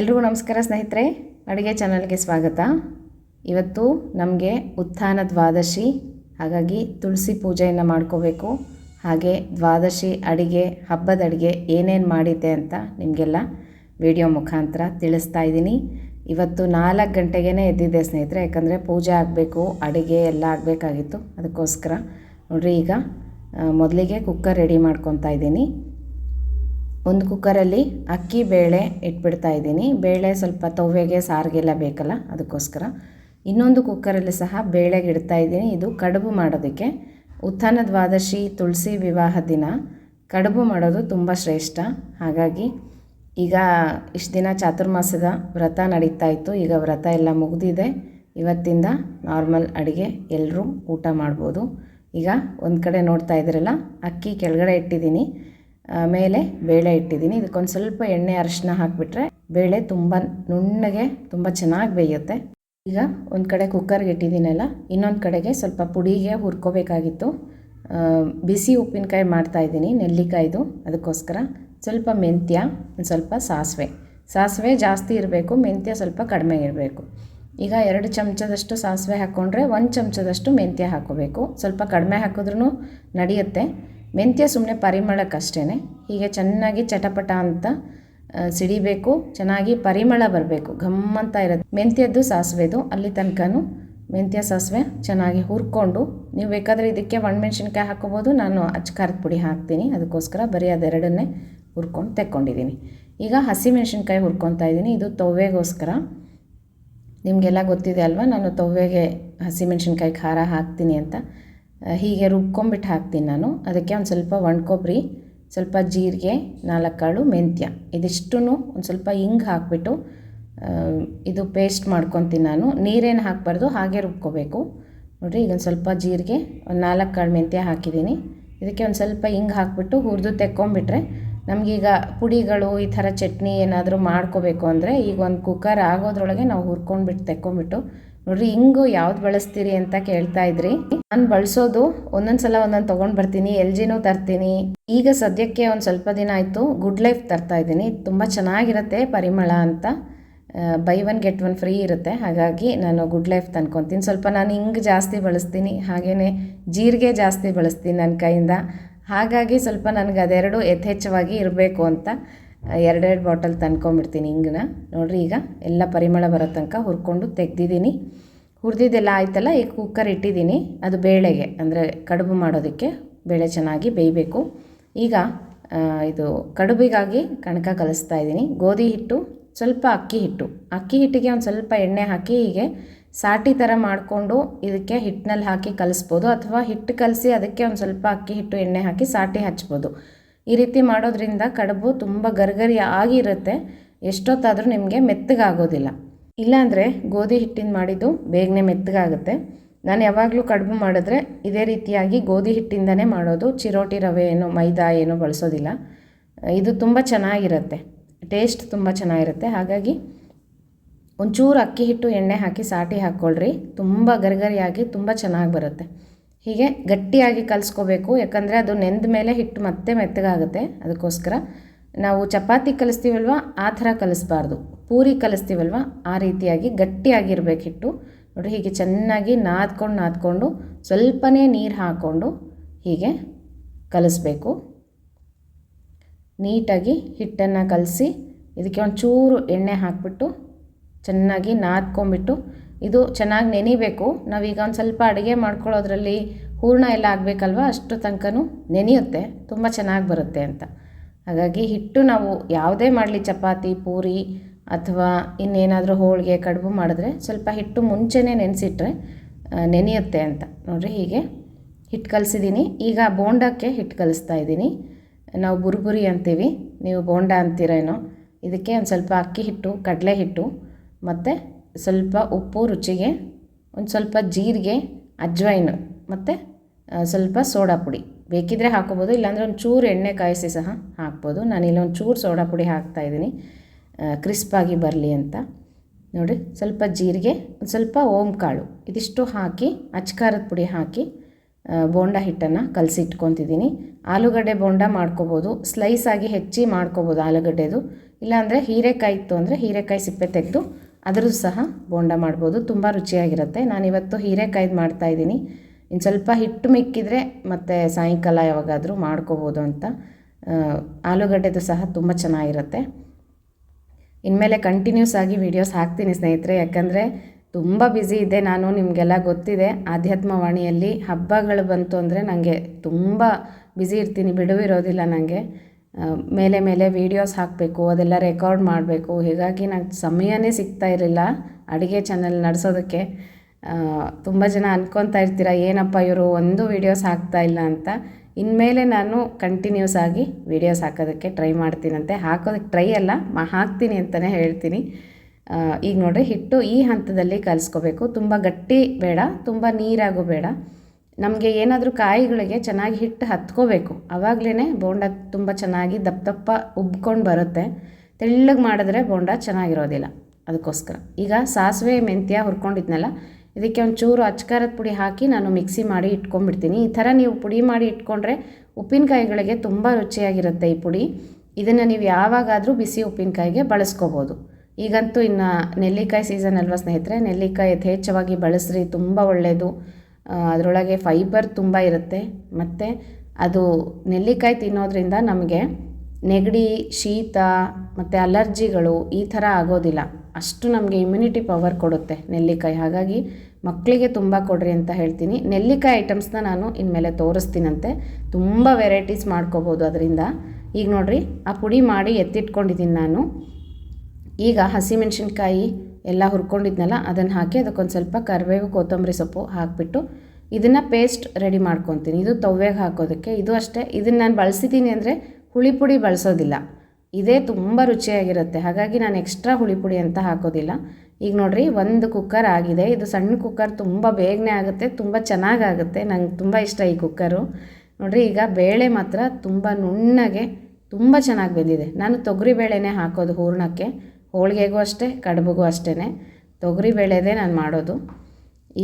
ಎಲ್ರಿಗೂ ನಮಸ್ಕಾರ ಸ್ನೇಹಿತರೆ, ಅಡುಗೆ ಚಾನಲ್ಗೆ ಸ್ವಾಗತ. ಇವತ್ತು ನಮಗೆ ಉತ್ಥಾನ ದ್ವಾದಶಿ, ಹಾಗಾಗಿ ತುಳಸಿ ಪೂಜೆಯನ್ನು ಮಾಡ್ಕೋಬೇಕು. ಹಾಗೆ ದ್ವಾದಶಿ ಅಡಿಗೆ, ಹಬ್ಬದ ಅಡುಗೆ ಏನೇನು ಮಾಡಿದ್ದೆ ಅಂತ ನಿಮಗೆಲ್ಲ ವಿಡಿಯೋ ಮುಖಾಂತರ ತಿಳಿಸ್ತಾ ಇದ್ದೀನಿ. ಇವತ್ತು ನಾಲ್ಕು ಗಂಟೆಗೇ ಎದ್ದಿದ್ದೆ ಸ್ನೇಹಿತರೆ, ಯಾಕಂದರೆ ಪೂಜೆ ಆಗಬೇಕು, ಅಡುಗೆ ಎಲ್ಲ ಆಗಬೇಕಾಗಿತ್ತು. ಅದಕ್ಕೋಸ್ಕರ ನೋಡಿರಿ ಈಗ ಮೊದಲಿಗೆ ಕುಕ್ಕರ್ ರೆಡಿ ಮಾಡ್ಕೊತಾ ಇದ್ದೀನಿ. ಒಂದು ಕುಕ್ಕರಲ್ಲಿ ಅಕ್ಕಿ, ಬೇಳೆ ಇಟ್ಬಿಡ್ತಾ ಇದ್ದೀನಿ. ಬೇಳೆ ಸ್ವಲ್ಪ ತವ್ವೆಗೆ, ಸಾರಿಗೆಲ್ಲ ಬೇಕಲ್ಲ, ಅದಕ್ಕೋಸ್ಕರ. ಇನ್ನೊಂದು ಕುಕ್ಕರಲ್ಲಿ ಸಹ ಬೇಳೆಗೆ ಇಡ್ತಾ ಇದ್ದೀನಿ. ಇದು ಕಡುಬು ಮಾಡೋದಕ್ಕೆ. ಉತ್ಥಾನ ದ್ವಾದಶಿ ತುಳಸಿ ವಿವಾಹ ದಿನ. ಕಡುಬು ಮಾಡೋದು ತುಂಬ ಶ್ರೇಷ್ಠ. ಹಾಗಾಗಿ ಈಗ ಇಷ್ಟು ದಿನ ಚಾತುರ್ಮಾಸದ ವ್ರತ ನಡೀತಾ ಇತ್ತು. ಈಗ ವ್ರತ ಎಲ್ಲ ಮುಗಿದಿದೆ. ಇವತ್ತಿಂದ ನಾರ್ಮಲ್ ಅಡುಗೆ ಎಲ್ಲರೂ ಊಟ ಮಾಡ್ಬೋದು. ಈಗ ಒಂದು ಕಡೆ ನೋಡ್ತಾ ಇದ್ದೀರಲ್ಲ, ಅಕ್ಕಿ ಕೆಳಗಡೆ ಇಟ್ಟಿದ್ದೀನಿ. ಮೇಲೆ ಬೇಳೆ ಇಟ್ಟಿದ್ದೀನಿ. ಇದಕ್ಕೊಂದು ಸ್ವಲ್ಪ ಎಣ್ಣೆ ಅರಶಿನ ಹಾಕಿಬಿಟ್ರೆ ಬೇಳೆ ತುಂಬ ನುಣ್ಣಗೆ ತುಂಬ ಚೆನ್ನಾಗಿ ಬೇಯುತ್ತೆ. ಈಗ ಒಂದು ಕಡೆ ಕುಕ್ಕರ್ಗೆ ಇಟ್ಟಿದ್ದೀನಲ್ಲ, ಇನ್ನೊಂದು ಕಡೆಗೆ ಸ್ವಲ್ಪ ಪುಡಿಗೆ ಹುರ್ಕೋಬೇಕಾಗಿತ್ತು. ಬಿಸಿ ಉಪ್ಪಿನಕಾಯಿ ಮಾಡ್ತಾಯಿದ್ದೀನಿ ನೆಲ್ಲಿಕಾಯ್ದು. ಅದಕ್ಕೋಸ್ಕರ ಸ್ವಲ್ಪ ಮೆಂತ್ಯ, ಒಂದು ಸ್ವಲ್ಪ ಸಾಸಿವೆ. ಸಾಸಿವೆ ಜಾಸ್ತಿ ಇರಬೇಕು, ಮೆಂತ್ಯ ಸ್ವಲ್ಪ ಕಡಿಮೆ ಇರಬೇಕು. ಈಗ ಎರಡು ಚಮಚದಷ್ಟು ಸಾಸಿವೆ ಹಾಕ್ಕೊಂಡ್ರೆ ಒಂದು ಚಮಚದಷ್ಟು ಮೆಂತ್ಯ ಹಾಕೋಬೇಕು. ಸ್ವಲ್ಪ ಕಡಿಮೆ ಹಾಕಿದ್ರೂ ನಡೆಯುತ್ತೆ. ಮೆಂತ್ಯ ಸುಮ್ಮನೆ ಪರಿಮಳಕ್ಕಷ್ಟೇ ಹೀಗೆ ಚೆನ್ನಾಗಿ ಚಟಪಟ ಅಂತ ಸಿಡಿಬೇಕು, ಚೆನ್ನಾಗಿ ಪರಿಮಳ ಬರಬೇಕು, ಘಮ್ ಅಂತ ಇರುತ್ತೆ. ಮೆಂತ್ಯದ್ದು ಸಾಸಿವೆದು ಅಲ್ಲಿ ತನಕನೂ ಮೆಂತ್ಯ ಸಾಸಿವೆ ಚೆನ್ನಾಗಿ ಹುರ್ಕೊಂಡು, ನೀವು ಬೇಕಾದರೆ ಇದಕ್ಕೆ ಒಣಮೆಣ್ಸಿನ್ಕಾಯಿ ಹಾಕೋಬೋದು ನಾನು ಅಚ್ಚಕಾರದ ಪುಡಿ ಹಾಕ್ತೀನಿ. ಅದಕ್ಕೋಸ್ಕರ ಬರೀ ಅದೆರಡನ್ನೇ ಹುರ್ಕೊಂಡು ತೆಕ್ಕೊಂಡಿದ್ದೀನಿ. ಈಗ ಹಸಿಮೆಣ್ಸಿನ್ಕಾಯಿ ಹುರ್ಕೊತಾ ಇದ್ದೀನಿ. ಇದು ತೊವ್ವೆಗೋಸ್ಕರ. ನಿಮಗೆಲ್ಲ ಗೊತ್ತಿದೆ ಅಲ್ವಾ? ನಾನು ತೊವ್ವೆಗೆ ಹಸಿಮೆಣ್ಸಿನ್ಕಾಯಿ ಖಾರ ಹಾಕ್ತೀನಿ ಅಂತ. ಹೀಗೆ ರುಬ್ಕೊಂಬಿಟ್ಟು ಹಾಕ್ತೀನಿ ನಾನು. ಅದಕ್ಕೆ ಒಂದು ಸ್ವಲ್ಪ ಒಣಕೊಬ್ಬರಿ ಸ್ವಲ್ಪ ಜೀರಿಗೆ ನಾಲ್ಕು ಕಾಳು ಮೆಂತ್ಯ. ಇದಿಷ್ಟೂ ಒಂದು ಸ್ವಲ್ಪ ಹಿಂಗೆ ಹಾಕ್ಬಿಟ್ಟು ಇದು ಪೇಸ್ಟ್ ಮಾಡ್ಕೊತೀನಿ ನಾನು. ನೀರೇನು ಹಾಕಬಾರ್ದು, ಹಾಗೆ ರುಬ್ಕೋಬೇಕು. ನೋಡಿರಿ, ಈಗ ಒಂದು ಸ್ವಲ್ಪ ಜೀರಿಗೆ, ಒಂದು ನಾಲ್ಕು ಕಾಳು ಮೆಂತ್ಯ ಹಾಕಿದ್ದೀನಿ. ಇದಕ್ಕೆ ಒಂದು ಸ್ವಲ್ಪ ಹಿಂಗೆ ಹಾಕ್ಬಿಟ್ಟು ಹುರಿದು ತೆಕ್ಕೊಂಬಿಟ್ರೆ ನಮಗೀಗ ಪುಡಿಗಳು, ಈ ಥರ ಚಟ್ನಿ ಏನಾದರೂ ಮಾಡ್ಕೋಬೇಕು ಅಂದರೆ ಈಗ ಒಂದು ಕುಕ್ಕರ್ ಆಗೋದ್ರೊಳಗೆ ನಾವು ಹುರ್ಕೊಂಡ್ಬಿಟ್ಟು, ತೆಕ್ಕೊಂಬಿಟ್ಟು ನೋಡ್ರಿ, ಹಿಂಗು ಯಾವ್ದು ಬಳಸ್ತೀರಿ ಅಂತ ಕೇಳ್ತಾ ಇದ್ರಿ. ನಾನು ಬಳಸೋದು ಒಂದೊಂದು ಸಲ ಒಂದೊಂದು ತೊಗೊಂಡು ಬರ್ತೀನಿ ಎಲ್ ಜಿನೂ ತರ್ತೀನಿ. ಈಗ ಸದ್ಯಕ್ಕೆ ಒಂದು ಸ್ವಲ್ಪ ದಿನ ಆಯಿತು ಗುಡ್ ಲೈಫ್ ತರ್ತಾ ಇದ್ದೀನಿ. ತುಂಬ ಚೆನ್ನಾಗಿರುತ್ತೆ ಪರಿಮಳ ಅಂತ. Buy one get one free ಇರುತ್ತೆ. ಹಾಗಾಗಿ ನಾನು ಗುಡ್ ಲೈಫ್ ತಂದ್ಕೊತೀನಿ. ಸ್ವಲ್ಪ ನಾನು ಹಿಂಗೆ ಜಾಸ್ತಿ ಬಳಸ್ತೀನಿ ಹಾಗೆಯೇ ಜೀರಿಗೆ ಜಾಸ್ತಿ ಬಳಸ್ತೀನಿ ನನ್ನ ಕೈಯಿಂದ. ಹಾಗಾಗಿ ಸ್ವಲ್ಪ ನನಗೆ ಅದೆರಡು ಯಥೇಚ್ಛವಾಗಿ ಇರಬೇಕು ಅಂತ. ಎರಡೆರಡು ಬಾಟಲ್ ತಂದ್ಕೊಂಬಿಡ್ತೀನಿ ಹಿಂಗನ್ನ ನೋಡಿರಿ ಈಗ ಎಲ್ಲ ಪರಿಮಳ ಬರೋ ತನಕ ಹುರ್ಕೊಂಡು ತೆಗ್ದಿದ್ದೀನಿ. ಹುರಿದಿದ್ದೆಲ್ಲ ಆಯ್ತಲ್ಲ, ಈಗ ಕುಕ್ಕರ್ ಇಟ್ಟಿದ್ದೀನಿ. ಅದು ಬೇಳೆಗೆ, ಅಂದರೆ ಕಡುಬು ಮಾಡೋದಕ್ಕೆ ಬೇಳೆ ಚೆನ್ನಾಗಿ ಬೇಯಬೇಕು. ಈಗ ಇದು ಕಡುಬಿಗಾಗಿ ಕಣಕ ಕಲಿಸ್ತಾ ಇದ್ದೀನಿ. ಗೋಧಿ ಹಿಟ್ಟು, ಸ್ವಲ್ಪ ಅಕ್ಕಿ ಹಿಟ್ಟು. ಅಕ್ಕಿ ಹಿಟ್ಟಿಗೆ ಒಂದು ಸ್ವಲ್ಪ ಎಣ್ಣೆ ಹಾಕಿ ಹೀಗೆ ಸಾಟಿ ಥರ ಮಾಡಿಕೊಂಡು ಇದಕ್ಕೆ ಹಿಟ್ಟಿನಲ್ಲಿ ಹಾಕಿ ಕಲಿಸ್ಬೋದು, ಅಥವಾ ಹಿಟ್ಟು ಕಲಸಿ ಅದಕ್ಕೆ ಒಂದು ಸ್ವಲ್ಪ ಅಕ್ಕಿ ಹಿಟ್ಟು, ಎಣ್ಣೆ ಹಾಕಿ ಸಾಟಿ ಹಚ್ಬೋದು. ಈ ರೀತಿ ಮಾಡೋದ್ರಿಂದ ಕಡುಬು ತುಂಬ ಗರ್ಗರಿ ಆಗಿರುತ್ತೆ. ಎಷ್ಟೊತ್ತಾದರೂ ನಿಮಗೆ ಮೆತ್ತಗಾಗೋದಿಲ್ಲ. ಇಲ್ಲಾಂದರೆ ಗೋಧಿ ಹಿಟ್ಟಿನ ಮಾಡಿದ್ದು ಬೇಗನೆ ಮೆತ್ತಗಾಗುತ್ತೆ. ನಾನು ಯಾವಾಗಲೂ ಕಡುಬು ಮಾಡಿದ್ರೆ ಇದೇ ರೀತಿಯಾಗಿ ಗೋಧಿ ಹಿಟ್ಟಿಂದನೇ ಮಾಡೋದು. ಚಿರೋಟಿ ರವೆ ಏನು, ಮೈದಾ ಏನು ಬಳಸೋದಿಲ್ಲ. ಇದು ತುಂಬ ಚೆನ್ನಾಗಿರುತ್ತೆ. ಟೇಸ್ಟ್ ತುಂಬ ಚೆನ್ನಾಗಿರುತ್ತೆ. ಹಾಗಾಗಿ ಒಂಚೂರು ಅಕ್ಕಿ ಹಿಟ್ಟು ಎಣ್ಣೆ ಹಾಕಿ ಸಾಟಿ ಹಾಕ್ಕೊಳ್ರಿ. ತುಂಬ ಗರಿಗರಿಯಾಗಿ ತುಂಬ ಚೆನ್ನಾಗಿ ಬರುತ್ತೆ. ಹೀಗೆ ಗಟ್ಟಿಯಾಗಿ ಕಲಿಸ್ಕೋಬೇಕು, ಯಾಕಂದರೆ ಅದು ನೆಂದ ಮೇಲೆ ಹಿಟ್ಟು ಮತ್ತೆ ಮೆತ್ತಗಾಗುತ್ತೆ. ಅದಕ್ಕೋಸ್ಕರ ನಾವು ಚಪಾತಿ ಕಲಿಸ್ತೀವಲ್ವ? ಆ ಥರ ಕಲಿಸ್ಬಾರ್ದು. ಪೂರಿ ಕಲಿಸ್ತೀವಲ್ವ? ಆ ರೀತಿಯಾಗಿ ಗಟ್ಟಿಯಾಗಿರ್ಬೇಕು ಹಿಟ್ಟು. ನೋಡಿ ಹೀಗೆ ಚೆನ್ನಾಗಿ ನಾದ್ಕೊಂಡು ನಾದ್ಕೊಂಡು ಸ್ವಲ್ಪನೇ ನೀರು ಹಾಕ್ಕೊಂಡು ಹೀಗೆ ಕಲಿಸ್ಬೇಕು. ನೀಟಾಗಿ ಹಿಟ್ಟನ್ನು ಕಲಸಿ, ಇದಕ್ಕೆ ಒಂಚೂರು ಎಣ್ಣೆ ಹಾಕಿಬಿಟ್ಟು ಚೆನ್ನಾಗಿ ನಾದ್ಕೊಂಬಿಟ್ಟು ಇದು ಚೆನ್ನಾಗಿ ನೆನಿಬೇಕು. ನಾವೀಗ ಒಂದು ಸ್ವಲ್ಪ ಅಡುಗೆ ಮಾಡ್ಕೊಳ್ಳೋದ್ರಲ್ಲಿ ಹೂರಣ ಎಲ್ಲ ಆಗಬೇಕಲ್ವ? ಅಷ್ಟು ತನಕನೂ ನೆನೆಯುತ್ತೆ. ತುಂಬ ಚೆನ್ನಾಗಿ ಬರುತ್ತೆ ಅಂತ. ಹಾಗಾಗಿ ಹಿಟ್ಟು ನಾವು ಯಾವುದೇ ಮಾಡಲಿ, ಚಪಾತಿ, ಪೂರಿ ಅಥವಾ ಇನ್ನೇನಾದರೂ ಹೋಳಿಗೆ, ಕಡುಬು ಮಾಡಿದ್ರೆ ಸ್ವಲ್ಪ ಹಿಟ್ಟು ಮುಂಚೆನೇ ನೆನೆಸಿಟ್ರೆ ನೆನೆಯುತ್ತೆ ಅಂತ. ನೋಡಿರಿ ಹೀಗೆ ಹಿಟ್ಟು ಕಲಿಸಿದ್ದೀನಿ ಈಗ ಬೋಂಡಕ್ಕೆ ಹಿಟ್ಟು ಕಲಿಸ್ತಾ ಇದ್ದೀನಿ ನಾವು ಬುರುಬುರಿ ಅಂತೀವಿ. ನೀವು ಬೋಂಡ ಅಂತೀರೇನೋ. ಇದಕ್ಕೆ ಒಂದು ಸ್ವಲ್ಪ ಅಕ್ಕಿ ಹಿಟ್ಟು, ಕಡಲೆ ಹಿಟ್ಟು ಮತ್ತು ಸ್ವಲ್ಪ ಉಪ್ಪು ರುಚಿಗೆ, ಒಂದು ಸ್ವಲ್ಪ ಜೀರಿಗೆ, ಅಜ್ವೈನು ಮತ್ತು ಸ್ವಲ್ಪ ಸೋಡಾ ಪುಡಿ. ಬೇಕಿದ್ದರೆ ಹಾಕೋಬೋದು, ಇಲ್ಲಾಂದರೆ ಒಂದು ಚೂರು ಎಣ್ಣೆ ಕಾಯಿಸಿ ಸಹ ಹಾಕ್ಬೋದು. ನಾನಿಲ್ಲಿ ಒಂದು ಚೂರು ಸೋಡಾ ಪುಡಿ ಹಾಕ್ತಾಯಿದ್ದೀನಿ ಕ್ರಿಸ್ಪಾಗಿ ಬರಲಿ ಅಂತ. ನೋಡಿ, ಸ್ವಲ್ಪ ಜೀರಿಗೆ, ಒಂದು ಸ್ವಲ್ಪ ಓಂ ಕಾಳು ಇದಿಷ್ಟು ಹಾಕಿ, ಅಚ್ಕಾರದ ಪುಡಿ ಹಾಕಿ ಬೋಂಡ ಹಿಟ್ಟನ್ನು ಕಲಸಿಟ್ಕೊತಿದ್ದೀನಿ. ಆಲೂಗಡ್ಡೆ ಬೋಂಡ ಮಾಡ್ಕೋಬೋದು. ಆಗಿ ಹೆಚ್ಚಿ ಮಾಡ್ಕೋಬೋದು ಆಲೂಗಡ್ಡೆದು. ಇಲ್ಲಾಂದರೆ ಹೀರೆಕಾಯಿ ಇತ್ತು ಅಂದರೆ ಹೀರೆಕಾಯಿ ಸಿಪ್ಪೆ ತೆಗೆದು ಅದರದ್ದು ಸಹ ಬೋಂಡ ಮಾಡ್ಬೋದು. ತುಂಬ ರುಚಿಯಾಗಿರುತ್ತೆ. ನಾನಿವತ್ತು ಹೀರೆಕಾಯ್ದು ಮಾಡ್ತಾಯಿದ್ದೀನಿ ಇನ್ನು ಸ್ವಲ್ಪ ಹಿಟ್ಟು ಮಿಕ್ಕಿದ್ರೆ ಮತ್ತು ಸಾಯಂಕಾಲ ಯಾವಾಗಾದರೂ ಮಾಡ್ಕೋಬೋದು ಅಂತ. ಆಲೂಗಡ್ಡೆದು ಸಹ ತುಂಬ ಚೆನ್ನಾಗಿರುತ್ತೆ. ಇನ್ಮೇಲೆ ಕಂಟಿನ್ಯೂಸ್ ಆಗಿ ವೀಡಿಯೋಸ್ ಹಾಕ್ತೀನಿ ಸ್ನೇಹಿತರೆ. ಯಾಕಂದರೆ ತುಂಬ ಬ್ಯುಸಿ ಇದೆ. ನಾನು ನಿಮಗೆಲ್ಲ ಗೊತ್ತಿದೆ. ಆಧ್ಯಾತ್ಮವಾಣಿಯಲ್ಲಿ ಹಬ್ಬಗಳು ಬಂತು ಅಂದರೆ ನನಗೆ ತುಂಬ ಬ್ಯುಸಿ ಇರ್ತೀನಿ. ಬಿಡುವಿರೋದಿಲ್ಲ ನನಗೆ ಮೇಲೆ ಮೇಲೆ ವೀಡಿಯೋಸ್ ಹಾಕಬೇಕು, ಅದೆಲ್ಲ ರೆಕಾರ್ಡ್ ಮಾಡಬೇಕು. ಹೀಗಾಗಿ ನಂಗೆ ಸಮಯನೇ ಸಿಗ್ತಾ ಇರಲಿಲ್ಲ ಅಡುಗೆ ಚಾನಲ್ ನಡೆಸೋದಕ್ಕೆ. ತುಂಬ ಜನ ಅನ್ಕೊತಾ ಇರ್ತೀರ, ಏನಪ್ಪ ಇವರು ಒಂದು ವೀಡಿಯೋಸ್ ಹಾಕ್ತಾ ಇಲ್ಲ ಅಂತ. ಇನ್ಮೇಲೆ ನಾನು ಕಂಟಿನ್ಯೂಸ್ ಆಗಿ ವೀಡಿಯೋಸ್ ಹಾಕೋದಕ್ಕೆ ಟ್ರೈ ಮಾಡ್ತೀನಂತೆ. ಹಾಕೋದಕ್ಕೆ ಟ್ರೈ ಅಲ್ಲ, ಮಾ, ಹಾಕ್ತೀನಿ ಅಂತಲೇ ಹೇಳ್ತೀನಿ. ಈಗ ನೋಡಿರಿ, ಹಿಟ್ಟು ಈ ಹಂತದಲ್ಲಿ ಕಲಿಸ್ಕೋಬೇಕು. ತುಂಬ ಗಟ್ಟಿ ಬೇಡ, ತುಂಬ ನೀರಾಗೂ ಬೇಡ. ನಮಗೆ ಏನಾದರೂ ಕಾಯಿಗಳಿಗೆ ಚೆನ್ನಾಗಿ ಹಿಟ್ಟು ಹತ್ಕೋಬೇಕು. ಆವಾಗಲೇ ಬೋಂಡ ತುಂಬ ಚೆನ್ನಾಗಿ ದಪ್ಪ ದಪ್ಪ ಉಬ್ಕೊಂಡು ಬರುತ್ತೆ. ತೆಳ್ಳಗೆ ಮಾಡಿದ್ರೆ ಬೋಂಡ ಚೆನ್ನಾಗಿರೋದಿಲ್ಲ. ಅದಕ್ಕೋಸ್ಕರ. ಈಗ ಸಾಸಿವೆ, ಮೆಂತ್ಯ ಹುರ್ಕೊಂಡಿದ್ನಲ್ಲ, ಇದಕ್ಕೆ ಒಂದು ಚೂರು ಅಚ್ಕಾರದ ಪುಡಿ ಹಾಕಿ ನಾನು ಮಿಕ್ಸಿ ಮಾಡಿ ಇಟ್ಕೊಂಡ್ಬಿಡ್ತೀನಿ. ಈ ಥರ ನೀವು ಪುಡಿ ಮಾಡಿ ಇಟ್ಕೊಂಡ್ರೆ ಉಪ್ಪಿನಕಾಯಿಗಳಿಗೆ ತುಂಬ ರುಚಿಯಾಗಿರುತ್ತೆ ಈ ಪುಡಿ. ಇದನ್ನು ನೀವು ಯಾವಾಗಾದರೂ ಬಿಸಿ ಉಪ್ಪಿನಕಾಯಿಗೆ ಬಳಸ್ಕೋಬೋದು. ಈಗಂತೂ ಇನ್ನು ನೆಲ್ಲಿಕಾಯಿ ಸೀಸನ್ ಅಲ್ವಾ ಸ್ನೇಹಿತರೆ? ನೆಲ್ಲಿಕಾಯಿ ಯಥೇಚ್ಛವಾಗಿ ಬಳಸ್ರಿ, ತುಂಬ ಒಳ್ಳೆಯದು ಅದರೊಳಗೆ ಫೈಬರ್ ತುಂಬ ಇರುತ್ತೆ. ಮತ್ತು ಅದು ನೆಲ್ಲಿಕಾಯಿ ತಿನ್ನೋದ್ರಿಂದ ನಮಗೆ ನೆಗಡಿ, ಶೀತ ಮತ್ತು ಅಲರ್ಜಿಗಳು ಈ ಥರ ಆಗೋದಿಲ್ಲ. ಅಷ್ಟು ನಮಗೆ ಇಮ್ಯುನಿಟಿ ಪವರ್ ಕೊಡುತ್ತೆ ನೆಲ್ಲಿಕಾಯಿ. ಹಾಗಾಗಿ ಮಕ್ಕಳಿಗೆ ತುಂಬ ಕೊಡ್ರಿ ಅಂತ ಹೇಳ್ತೀನಿ. ನೆಲ್ಲಿಕಾಯಿ ಐಟಮ್ಸ್ನ ನಾನು ಇನ್ಮೇಲೆ ತೋರಿಸ್ತೀನಂತೆ. ತುಂಬ ವೆರೈಟೀಸ್ ಮಾಡ್ಕೋಬೋದು ಅದರಿಂದ. ಈಗ ನೋಡಿರಿ, ಆ ಪುಡಿ ಮಾಡಿ ಎತ್ತಿಟ್ಕೊಂಡಿದ್ದೀನಿ ನಾನು. ಈಗ ಹಸಿಮೆಣ್ಸಿನ್ಕಾಯಿ ಎಲ್ಲ ಹುರ್ಕೊಂಡಿದ್ನಲ್ಲ, ಅದನ್ನು ಹಾಕಿ ಅದಕ್ಕೊಂದು ಸ್ವಲ್ಪ ಕರಿಬೇವು, ಕೊತ್ತಂಬರಿ ಸೊಪ್ಪು ಹಾಕಿಬಿಟ್ಟು ಇದನ್ನು ಪೇಸ್ಟ್ ರೆಡಿ ಮಾಡ್ಕೊತೀನಿ. ಇದು ತವ್ವೆಗೆ ಹಾಕೋದಕ್ಕೆ. ಇದು ಅಷ್ಟೇ. ಇದನ್ನು ನಾನು ಬಳಸಿದ್ದೀನಿ ಅಂದರೆ ಹುಳಿ ಪುಡಿ ಬಳಸೋದಿಲ್ಲ. ಇದೇ ತುಂಬ ರುಚಿಯಾಗಿರುತ್ತೆ. ಹಾಗಾಗಿ ನಾನು ಎಕ್ಸ್ಟ್ರಾ ಹುಳಿ ಪುಡಿ ಅಂತ ಹಾಕೋದಿಲ್ಲ. ಈಗ ನೋಡಿರಿ, ಒಂದು ಕುಕ್ಕರ್ ಆಗಿದೆ. ಇದು ಸಣ್ಣ ಕುಕ್ಕರ್ ತುಂಬ ಬೇಗನೆ ಆಗುತ್ತೆ, ತುಂಬ ಚೆನ್ನಾಗಾಗುತ್ತೆ ನಂಗೆ ತುಂಬ ಇಷ್ಟ ಈ ಕುಕ್ಕರು ನೋಡಿರಿ, ಈಗ ಬೇಳೆ ಮಾತ್ರ ತುಂಬ ನುಣ್ಣಗೆ ತುಂಬ ಚೆನ್ನಾಗಿ ಬೆಂದಿದೆ. ನಾನು ತೊಗರಿ ಬೇಳೆನೇ ಹಾಕೋದು ಹೂರ್ಣಕ್ಕೆ. ಹೋಳಿಗೆಗೂ ಅಷ್ಟೇ, ಕಡುಬುಗೂ ಅಷ್ಟೇ ತೊಗರಿ ಬೇಳೆದೇ ನಾನು ಮಾಡೋದು.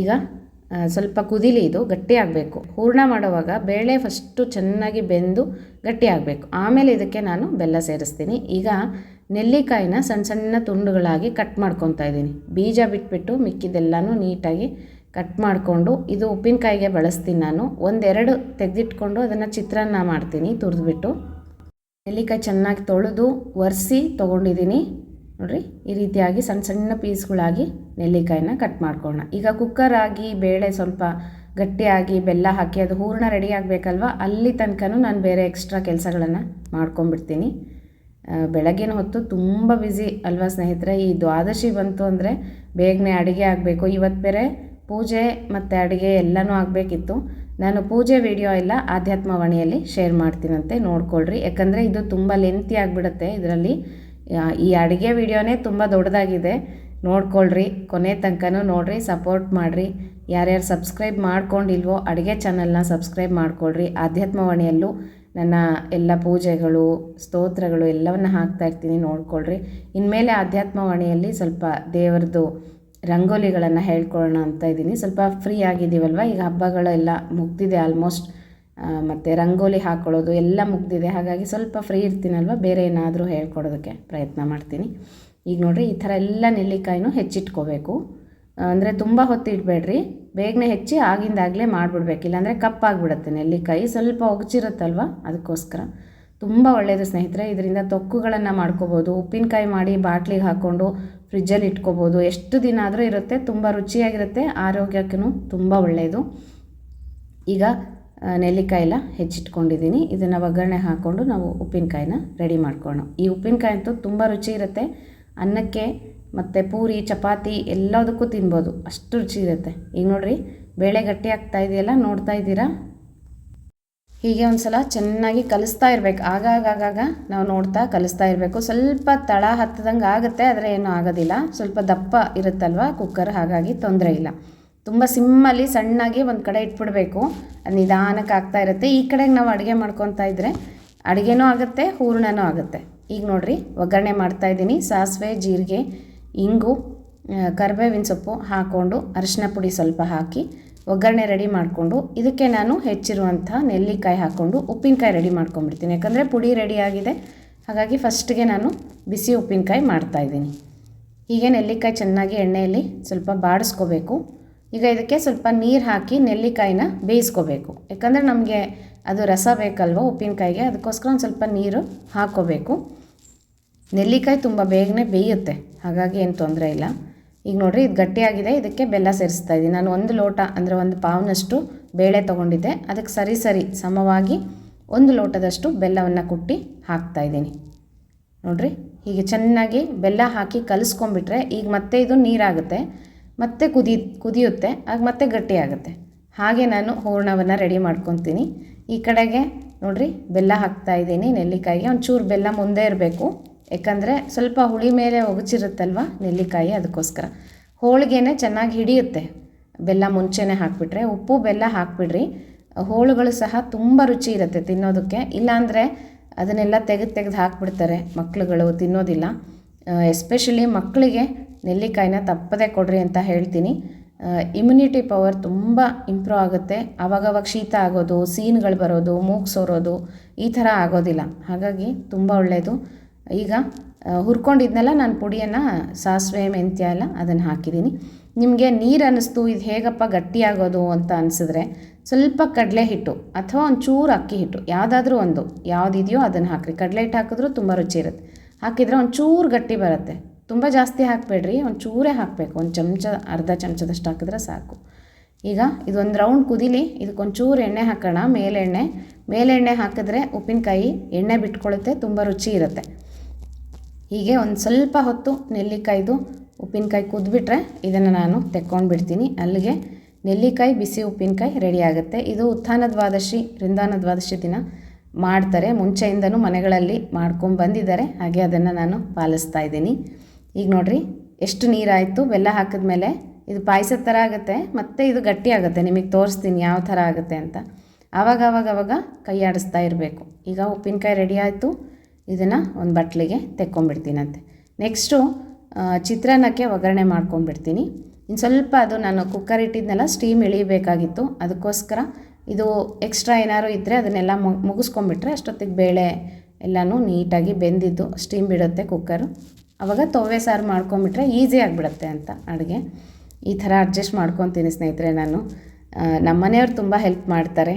ಈಗ ಸ್ವಲ್ಪ ಕುದಿಲಿ ಇದು ಗಟ್ಟಿಯಾಗಬೇಕು ಹೂರ್ಣ ಮಾಡುವಾಗ ಬೇಳೆ ಫಸ್ಟು ಚೆನ್ನಾಗಿ ಬೆಂದು ಗಟ್ಟಿ ಆಗಬೇಕು. ಆಮೇಲೆ ಇದಕ್ಕೆ ನಾನು ಬೆಲ್ಲ ಸೇರಿಸ್ತೀನಿ. ಈಗ ನೆಲ್ಲಿಕಾಯಿನ ಸಣ್ಣ ಸಣ್ಣ ತುಂಡುಗಳಾಗಿ ಕಟ್ ಮಾಡ್ಕೊತಾ ಇದ್ದೀನಿ. ಬೀಜ ಬಿಟ್ಬಿಟ್ಟು ಮಿಕ್ಕಿದೆಲ್ಲನೂ ನೀಟಾಗಿ ಕಟ್ ಮಾಡಿಕೊಂಡು, ಇದು ಉಪ್ಪಿನಕಾಯಿಗೆ ಬಳಸ್ತೀನಿ ನಾನು. ಒಂದೆರಡು ತೆಗೆದಿಟ್ಕೊಂಡು ಅದನ್ನು ಚಿತ್ರಾನ್ನ ಮಾಡ್ತೀನಿ, ತುರಿದ್ಬಿಟ್ಟು. ನೆಲ್ಲಿಕಾಯಿ ಚೆನ್ನಾಗಿ ತೊಳೆದು ಒರೆಸಿ ತೊಗೊಂಡಿದ್ದೀನಿ. ನೋಡಿರಿ, ಈ ರೀತಿಯಾಗಿ ಸಣ್ಣ ಸಣ್ಣ ಪೀಸ್ಗಳಾಗಿ ನೆಲ್ಲಿಕಾಯಿನ ಕಟ್ ಮಾಡ್ಕೊಳ್ಳೋಣ. ಈಗ ಕುಕ್ಕರ್ ಆಗಿ ಬೇಳೆ ಸ್ವಲ್ಪ ಗಟ್ಟಿಯಾಗಿ ಬೆಲ್ಲ ಹಾಕಿ ಅದು ಹೂರಣ ರೆಡಿ ಆಗಬೇಕಲ್ವ? ಅಲ್ಲಿ ತನಕನೂ ನಾನು ಬೇರೆ ಎಕ್ಸ್ಟ್ರಾ ಕೆಲಸಗಳನ್ನು ಮಾಡ್ಕೊಂಬಿಡ್ತೀನಿ ಬೆಳಗಿನ ಹೊತ್ತು ತುಂಬ ಬ್ಯುಸಿ ಅಲ್ವಾ ಸ್ನೇಹಿತರೆ? ಈ ದ್ವಾದಶಿ ಬಂತು ಅಂದರೆ ಬೇಗನೆ ಅಡುಗೆ ಆಗಬೇಕು. ಇವತ್ತು ಬೇರೆ ಪೂಜೆ ಮತ್ತು ಅಡುಗೆ ಎಲ್ಲನೂ ಆಗಬೇಕಿತ್ತು. ನಾನು ಪೂಜೆ ವಿಡಿಯೋ ಎಲ್ಲ ಆಧ್ಯಾತ್ಮವಾಣಿಯಲ್ಲಿ ಶೇರ್ ಮಾಡ್ತೀನಂತೆ, ನೋಡ್ಕೊಳ್ರಿ. ಯಾಕಂದರೆ ಇದು ತುಂಬ ಲೆಂತಿ ಆಗಿಬಿಡುತ್ತೆ. ಇದರಲ್ಲಿ ಈ ಅಡುಗೆ ವಿಡಿಯೋನೇ ತುಂಬ ದೊಡ್ಡದಾಗಿದೆ. ನೋಡ್ಕೊಳ್ರಿ, ಕೊನೆ ತನಕನೂ ನೋಡ್ರಿ ಸಪೋರ್ಟ್ ಮಾಡಿರಿ. ಯಾರ್ಯಾರು ಸಬ್ಸ್ಕ್ರೈಬ್ ಮಾಡ್ಕೊಂಡಿಲ್ವೋ ಅಡುಗೆ ಚಾನಲ್ನ ಸಬ್ಸ್ಕ್ರೈಬ್ ಮಾಡ್ಕೊಳ್ರಿ. ಆಧ್ಯಾತ್ಮವಾಣಿಯಲ್ಲೂ ನನ್ನ ಎಲ್ಲ ಪೂಜೆಗಳು, ಸ್ತೋತ್ರಗಳು ಎಲ್ಲವನ್ನು ಹಾಕ್ತಾ ಇರ್ತೀನಿ, ನೋಡ್ಕೊಳ್ರಿ. ಇನ್ಮೇಲೆ ಆಧ್ಯಾತ್ಮವಾಣಿಯಲ್ಲಿ ಸ್ವಲ್ಪ ದೇವರದು ರಂಗೋಲಿಗಳನ್ನು ಹೇಳ್ಕೊಳ್ಳೋಣ ಅಂತ ಇದ್ದೀನಿ. ಸ್ವಲ್ಪ ಫ್ರೀ ಆಗಿದ್ದೀವಲ್ವ? ಈಗ ಹಬ್ಬಗಳೆಲ್ಲ ಮುಗ್ದಿದೆ ಆಲ್ಮೋಸ್ಟ್ ಮತ್ತು ರಂಗೋಲಿ ಹಾಕ್ಕೊಳ್ಳೋದು ಎಲ್ಲ ಮುಗ್ದಿದೆ. ಹಾಗಾಗಿ ಸ್ವಲ್ಪ ಫ್ರೀ ಇರ್ತೀನಲ್ವ? ಬೇರೆ ಏನಾದರೂ ಹೇಳ್ಕೊಡೋದಕ್ಕೆ ಪ್ರಯತ್ನ ಮಾಡ್ತೀನಿ. ಈಗ ನೋಡಿರಿ, ಈ ಥರ ಎಲ್ಲ ನೆಲ್ಲಿಕಾಯಿನೂ ಹೆಚ್ಚಿಟ್ಕೋಬೇಕು. ಅಂದರೆ ತುಂಬ ಹೊತ್ತು ಬೇಗನೆ ಹೆಚ್ಚಿ ಆಗಿಂದಾಗಲೇ ಮಾಡಿಬಿಡ್ಬೇಕು. ಇಲ್ಲಾಂದರೆ ಕಪ್ಪಾಗಿಬಿಡುತ್ತೆ ನೆಲ್ಲಿಕಾಯಿ. ಸ್ವಲ್ಪ ಒಗಚಿರುತ್ತಲ್ವ ಅದಕ್ಕೋಸ್ಕರ. ತುಂಬ ಒಳ್ಳೆಯದು ಸ್ನೇಹಿತರೆ. ಇದರಿಂದ ತೊಕ್ಕುಗಳನ್ನು ಮಾಡ್ಕೋಬೋದು. ಉಪ್ಪಿನಕಾಯಿ ಮಾಡಿ ಬಾಟ್ಲಿಗೆ ಹಾಕ್ಕೊಂಡು ಫ್ರಿಜ್ಜಲ್ಲಿ ಇಟ್ಕೋಬೋದು. ಎಷ್ಟು ದಿನ ಆದರೂ ಇರುತ್ತೆ. ತುಂಬ ರುಚಿಯಾಗಿರುತ್ತೆ. ಆರೋಗ್ಯಕ್ಕೂ ತುಂಬ ಒಳ್ಳೆಯದು ಈಗ ಆ, ನೆಲ್ಲಿಕಾಯಿ ಎಲ್ಲ ಹೆಚ್ಚಿಟ್ಕೊಂಡಿದ್ದೀನಿ. ಇದನ್ನು ಒಗ್ಗರಣೆ ಹಾಕ್ಕೊಂಡು ನಾವು ಉಪ್ಪಿನಕಾಯಿನ ರೆಡಿ ಮಾಡ್ಕೊಳ್ಳೋಣ. ಈ ಉಪ್ಪಿನಕಾಯಿ ಅಂತೂ ತುಂಬ ರುಚಿ ಇರುತ್ತೆ. ಅನ್ನಕ್ಕೆ ಮತ್ತು ಪೂರಿ ಚಪಾತಿ ಎಲ್ಲದಕ್ಕೂ ತಿನ್ಬೋದು. ಅಷ್ಟು ರುಚಿ ಇರುತ್ತೆ. ಈಗ ನೋಡಿರಿ ಬೇಳೆ ಗಟ್ಟಿ ಆಗ್ತಾ ಇದೆಯಲ್ಲ ನೋಡ್ತಾ ಇದ್ದೀರಾ? ಹೀಗೆ ಒಂದು ಸಲ ಚೆನ್ನಾಗಿ ಕಲಿಸ್ತಾ ಇರಬೇಕು. ಆಗಾಗಾಗಾಗ ನಾವು ನೋಡ್ತಾ ಕಲಿಸ್ತಾ ಇರಬೇಕು. ಸ್ವಲ್ಪ ತಳ ಹತ್ತದಂಗೆ ಆಗುತ್ತೆ ಆದರೆ ಏನೂ ಆಗೋದಿಲ್ಲ. ಸ್ವಲ್ಪ ದಪ್ಪ ಇರುತ್ತಲ್ವ? ಕುಕ್ಕರ್ ಹಾಗಾಗಿ ತೊಂದರೆ ಇಲ್ಲ. ತುಂಬ ಸಿಮ್ಮಲ್ಲಿ ಸಣ್ಣಾಗಿ ಒಂದು ಕಡೆ ಇಟ್ಬಿಡಬೇಕು. ಅದು ನಿಧಾನಕ್ಕೆ ಆಗ್ತಾ ಇರುತ್ತೆ. ಈ ಕಡೆಗೆ ನಾವು ಅಡುಗೆ ಮಾಡ್ಕೊತಾ ಇದ್ದರೆ ಅಡುಗೆನೂ ಆಗುತ್ತೆ, ಹೂರ್ಣನೂ ಆಗುತ್ತೆ. ಈಗ ನೋಡಿರಿ, ಒಗ್ಗರಣೆ ಮಾಡ್ತಾಯಿದ್ದೀನಿ ಸಾಸಿವೆ, ಜೀರಿಗೆ, ಇಂಗು ಕರಿಬೇವಿನ ಸೊಪ್ಪು ಹಾಕ್ಕೊಂಡು ಅರಿಶಿನ ಪುಡಿ ಸ್ವಲ್ಪ ಹಾಕಿ ಒಗ್ಗರಣೆ ರೆಡಿ ಮಾಡಿಕೊಂಡು ಇದಕ್ಕೆ ನಾನು ಹೆಚ್ಚಿರುವಂಥ ನೆಲ್ಲಿಕಾಯಿ ಹಾಕ್ಕೊಂಡು ಉಪ್ಪಿನಕಾಯಿ ರೆಡಿ ಮಾಡ್ಕೊಂಡ್ಬಿಡ್ತೀನಿ. ಯಾಕಂದರೆ ಪುಡಿ ರೆಡಿ ಆಗಿದೆ. ಹಾಗಾಗಿ ಫಸ್ಟ್ಗೆ ನಾನು ಬಿಸಿ ಉಪ್ಪಿನಕಾಯಿ ಮಾಡ್ತಾಯಿದ್ದೀನಿ ಹೀಗೆ ನೆಲ್ಲಿಕಾಯಿ ಚೆನ್ನಾಗಿ ಎಣ್ಣೆಯಲ್ಲಿ ಸ್ವಲ್ಪ ಬಾಡಿಸ್ಕೋಬೇಕು. ಈಗ ಇದಕ್ಕೆ ಸ್ವಲ್ಪ ನೀರು ಹಾಕಿ ನೆಲ್ಲಿಕಾಯಿನ ಬೇಯಿಸ್ಕೋಬೇಕು. ಯಾಕಂದರೆ ನಮಗೆ ಅದು ರಸ ಬೇಕಲ್ವ ಉಪ್ಪಿನಕಾಯಿಗೆ, ಅದಕ್ಕೋಸ್ಕರ ಒಂದು ಸ್ವಲ್ಪ ನೀರು ಹಾಕ್ಕೋಬೇಕು ನೆಲ್ಲಿಕಾಯಿ ತುಂಬ ಬೇಗನೆ ಬೇಯುತ್ತೆ, ಹಾಗಾಗಿ ಏನು ತೊಂದರೆ ಇಲ್ಲ. ಈಗ ನೋಡಿರಿ, ಇದು ಗಟ್ಟಿಯಾಗಿದೆ, ಇದಕ್ಕೆ ಬೆಲ್ಲ ಸೇರಿಸ್ತಾ ಇದ್ದೀನಿ ನಾನು ಒಂದು ಲೋಟ, ಅಂದರೆ ಒಂದು ಪಾವ್ನಷ್ಟು ಬೇಳೆ ತೊಗೊಂಡಿದ್ದೆ. ಅದಕ್ಕೆ ಸರಿ ಸರಿ ಸಮವಾಗಿ ಒಂದು ಲೋಟದಷ್ಟು ಬೆಲ್ಲವನ್ನು ಕುಟ್ಟಿ ಹಾಕ್ತಾ ಇದ್ದೀನಿ ನೋಡಿರಿ, ಹೀಗೆ ಚೆನ್ನಾಗಿ ಬೆಲ್ಲ ಹಾಕಿ ಕಲಿಸ್ಕೊಂಬಿಟ್ರೆ ಈಗ ಮತ್ತೆ ಇದು ನೀರಾಗುತ್ತೆ. ಮತ್ತೆ ಕುದಿ, ಕುದಿಯುತ್ತೆ, ಆಗ ಮತ್ತೆ ಗಟ್ಟಿಯಾಗುತ್ತೆ. ಹಾಗೆ ನಾನು ಹೂರ್ಣವನ್ನು ರೆಡಿ ಮಾಡ್ಕೊತೀನಿ. ಈ ಕಡೆಗೆ ನೋಡಿರಿ, ಬೆಲ್ಲ ಹಾಕ್ತಾ ಇದ್ದೀನಿ ನೆಲ್ಲಿಕಾಯಿಗೆ. ಒಂಚೂರು ಬೆಲ್ಲ ಮುಂದೆ ಇರಬೇಕು. ಯಾಕಂದರೆ ಸ್ವಲ್ಪ ಹುಳಿ ಮೇಲೆ ಒಗಚಿರುತ್ತಲ್ವ ನೆಲ್ಲಿಕಾಯಿ ಅದಕ್ಕೋಸ್ಕರ. ಹೋಳಿಗೆನೇ ಚೆನ್ನಾಗಿ ಹಿಡಿಯುತ್ತೆ. ಬೆಲ್ಲ ಮುಂಚೆನೇ ಹಾಕಿಬಿಟ್ರೆ. ಉಪ್ಪು, ಬೆಲ್ಲ ಹಾಕಿಬಿಡ್ರಿ. ಹೋಳುಗಳು ಸಹ ತುಂಬ ರುಚಿ ಇರುತ್ತೆ ತಿನ್ನೋದಕ್ಕೆ. ಇಲ್ಲಾಂದರೆ ಅದನ್ನೆಲ್ಲ ತೆಗೆದು ತೆಗೆದು ಹಾಕ್ಬಿಡ್ತಾರೆ ಮಕ್ಕಳುಗಳು ತಿನ್ನೋದಿಲ್ಲ. ಎಸ್ಪೆಷಲಿ ಮಕ್ಕಳಿಗೆ ನೆಲ್ಲಿಕಾಯಿನ ತಪ್ಪದೆ ಕೊಡ್ರಿ ಅಂತ ಹೇಳ್ತೀನಿ. ಇಮ್ಯುನಿಟಿ ಪವರ್ ತುಂಬ ಇಂಪ್ರೂವ್ ಆಗುತ್ತೆ. ಆವಾಗವಾಗ ಶೀತ ಆಗೋದು, ಸೀನ್ಗಳು ಬರೋದು, ಮೂಗು ಸೋರೋದು ಈ ಥರ ಆಗೋದಿಲ್ಲ. ಹಾಗಾಗಿ ತುಂಬ ಒಳ್ಳೆಯದು ಈಗ ಹುರ್ಕೊಂಡಿದ್ನೆಲ್ಲ ನಾನು ಪುಡಿಯನ್ನು, ಸಾಸಿವೆ, ಮೆಂತ್ಯ ಎಲ್ಲ ಅದನ್ನು ಹಾಕಿದ್ದೀನಿ. ನಿಮಗೆ ನೀರು ಅನ್ನಿಸ್ತು ಇದು ಹೇಗಪ್ಪ ಗಟ್ಟಿಯಾಗೋದು ಅಂತ ಅನಿಸಿದ್ರೆ ಸ್ವಲ್ಪ ಕಡಲೆ ಹಿಟ್ಟು ಅಥವಾ ಒಂಚೂರು ಅಕ್ಕಿ ಹಿಟ್ಟು, ಯಾವುದಾದ್ರೂ ಒಂದು, ಯಾವುದಿದೆಯೋ ಅದನ್ನು ಹಾಕಿರಿ. ಕಡಲೆ ಹಿಟ್ಟು ಹಾಕಿದ್ರೂ ತುಂಬ ರುಚಿ ಇರುತ್ತೆ. ಹಾಕಿದರೆ ಒಂಚೂರು ಗಟ್ಟಿ ಬರುತ್ತೆ. ತುಂಬ ಜಾಸ್ತಿ ಹಾಕಬೇಡ್ರಿ, ಒಂದು ಚೂರೇ ಹಾಕಬೇಕು, ಒಂದು ಚಮಚ, ಅರ್ಧ ಚಮಚದಷ್ಟು ಹಾಕಿದ್ರೆ ಸಾಕು. ಈಗ ಇದೊಂದು ರೌಂಡ್ ಕುದಿಲಿ, ಇದಕ್ಕೊಂಚೂರು ಎಣ್ಣೆ ಹಾಕೋಣ, ಮೇಲೆಣ್ಣೆ. ಮೇಲೆಣ್ಣೆ ಹಾಕಿದ್ರೆ ಉಪ್ಪಿನಕಾಯಿ ಎಣ್ಣೆ ಬಿಟ್ಕೊಳ್ಳುತ್ತೆ ತುಂಬ ರುಚಿ ಇರುತ್ತೆ. ಹೀಗೆ ಒಂದು ಸ್ವಲ್ಪ ಹೊತ್ತು ನೆಲ್ಲಿಕಾಯ್ದು ಉಪ್ಪಿನಕಾಯಿ ಕುದ್ಬಿಟ್ರೆ ಇದನ್ನು ನಾನು ತೆಕ್ಕೊಂಡ್ಬಿಡ್ತೀನಿ. ಅಲ್ಲಿಗೆ ನೆಲ್ಲಿಕಾಯಿ, ಬಿಸಿ ಉಪ್ಪಿನಕಾಯಿ ರೆಡಿ ಆಗುತ್ತೆ. ಇದು ಉತ್ಥಾನ ದ್ವಾದಶಿ ರಿಂದಾನ ದ್ವಾದಶಿ ದಿನ ಮಾಡ್ತಾರೆ. ಮುಂಚೆಯಿಂದನೂ ಮನೆಗಳಲ್ಲಿ ಮಾಡ್ಕೊಂಡು ಬಂದಿದ್ದಾರೆ. ಹಾಗೆ ಅದನ್ನು ನಾನು ಪಾಲಿಸ್ತಾ ಇದ್ದೀನಿ. ಈಗ ನೋಡಿರಿ, ಎಷ್ಟು ನೀರಾಯಿತು, ಬೆಲ್ಲ ಹಾಕಿದ ಮೇಲೆ ಇದು ಪಾಯಸದ ಥರ ಆಗುತ್ತೆ, ಮತ್ತು ಇದು ಗಟ್ಟಿ ಆಗುತ್ತೆ, ನಿಮಗೆ ತೋರಿಸ್ತೀನಿ ಯಾವ ಥರ ಆಗುತ್ತೆ ಅಂತ. ಆವಾಗ ಆವಾಗ ಕೈ ಆಡಿಸ್ತಾ ಇರಬೇಕು. ಈಗ ಉಪ್ಪಿನಕಾಯಿ ರೆಡಿ ಆಯಿತು, ಇದನ್ನು ಒಂದು ಬಟ್ಲಿಗೆ ತೆಕ್ಕೊಂಬಿಡ್ತೀನಂತೆ ನೆಕ್ಸ್ಟು ಚಿತ್ರಾನ್ನಕ್ಕೆ ಒಗ್ಗರಣೆ ಮಾಡ್ಕೊಂಡ್ಬಿಡ್ತೀನಿ. ಇನ್ನು ಸ್ವಲ್ಪ ಅದು ನಾನು ಕುಕ್ಕರ್ ಇಟ್ಟಿದ್ನೆಲ್ಲ ಸ್ಟೀಮ್ ಇಳಿಬೇಕಾಗಿತ್ತು ಅದಕ್ಕೋಸ್ಕರ ಇದು ಎಕ್ಸ್ಟ್ರಾ ಏನಾದ್ರು ಇದ್ದರೆ ಅದನ್ನೆಲ್ಲ ಮುಗಿಸ್ಕೊಂಬಿಟ್ರೆ ಅಷ್ಟೊತ್ತಿಗೆ ಬೇಳೆ ಎಲ್ಲನೂ ನೀಟಾಗಿ ಬೆಂದಿದ್ದು ಸ್ಟೀಮ್ ಬಿಡುತ್ತೆ ಕುಕ್ಕರು ಆವಾಗ ತೊವೆ ಸಾರು ಮಾಡ್ಕೊಂಬಿಟ್ರೆ ಈಸಿ ಆಗಿಬಿಡುತ್ತೆ ಅಂತ ಅಡುಗೆ. ಈ ಥರ ಅಡ್ಜಸ್ಟ್ ಮಾಡ್ಕೊತೀನಿ ಸ್ನೇಹಿತರೆ ನಾನು. ನಮ್ಮ ಮನೆಯವ್ರು ತುಂಬ ಹೆಲ್ಪ್ ಮಾಡ್ತಾರೆ.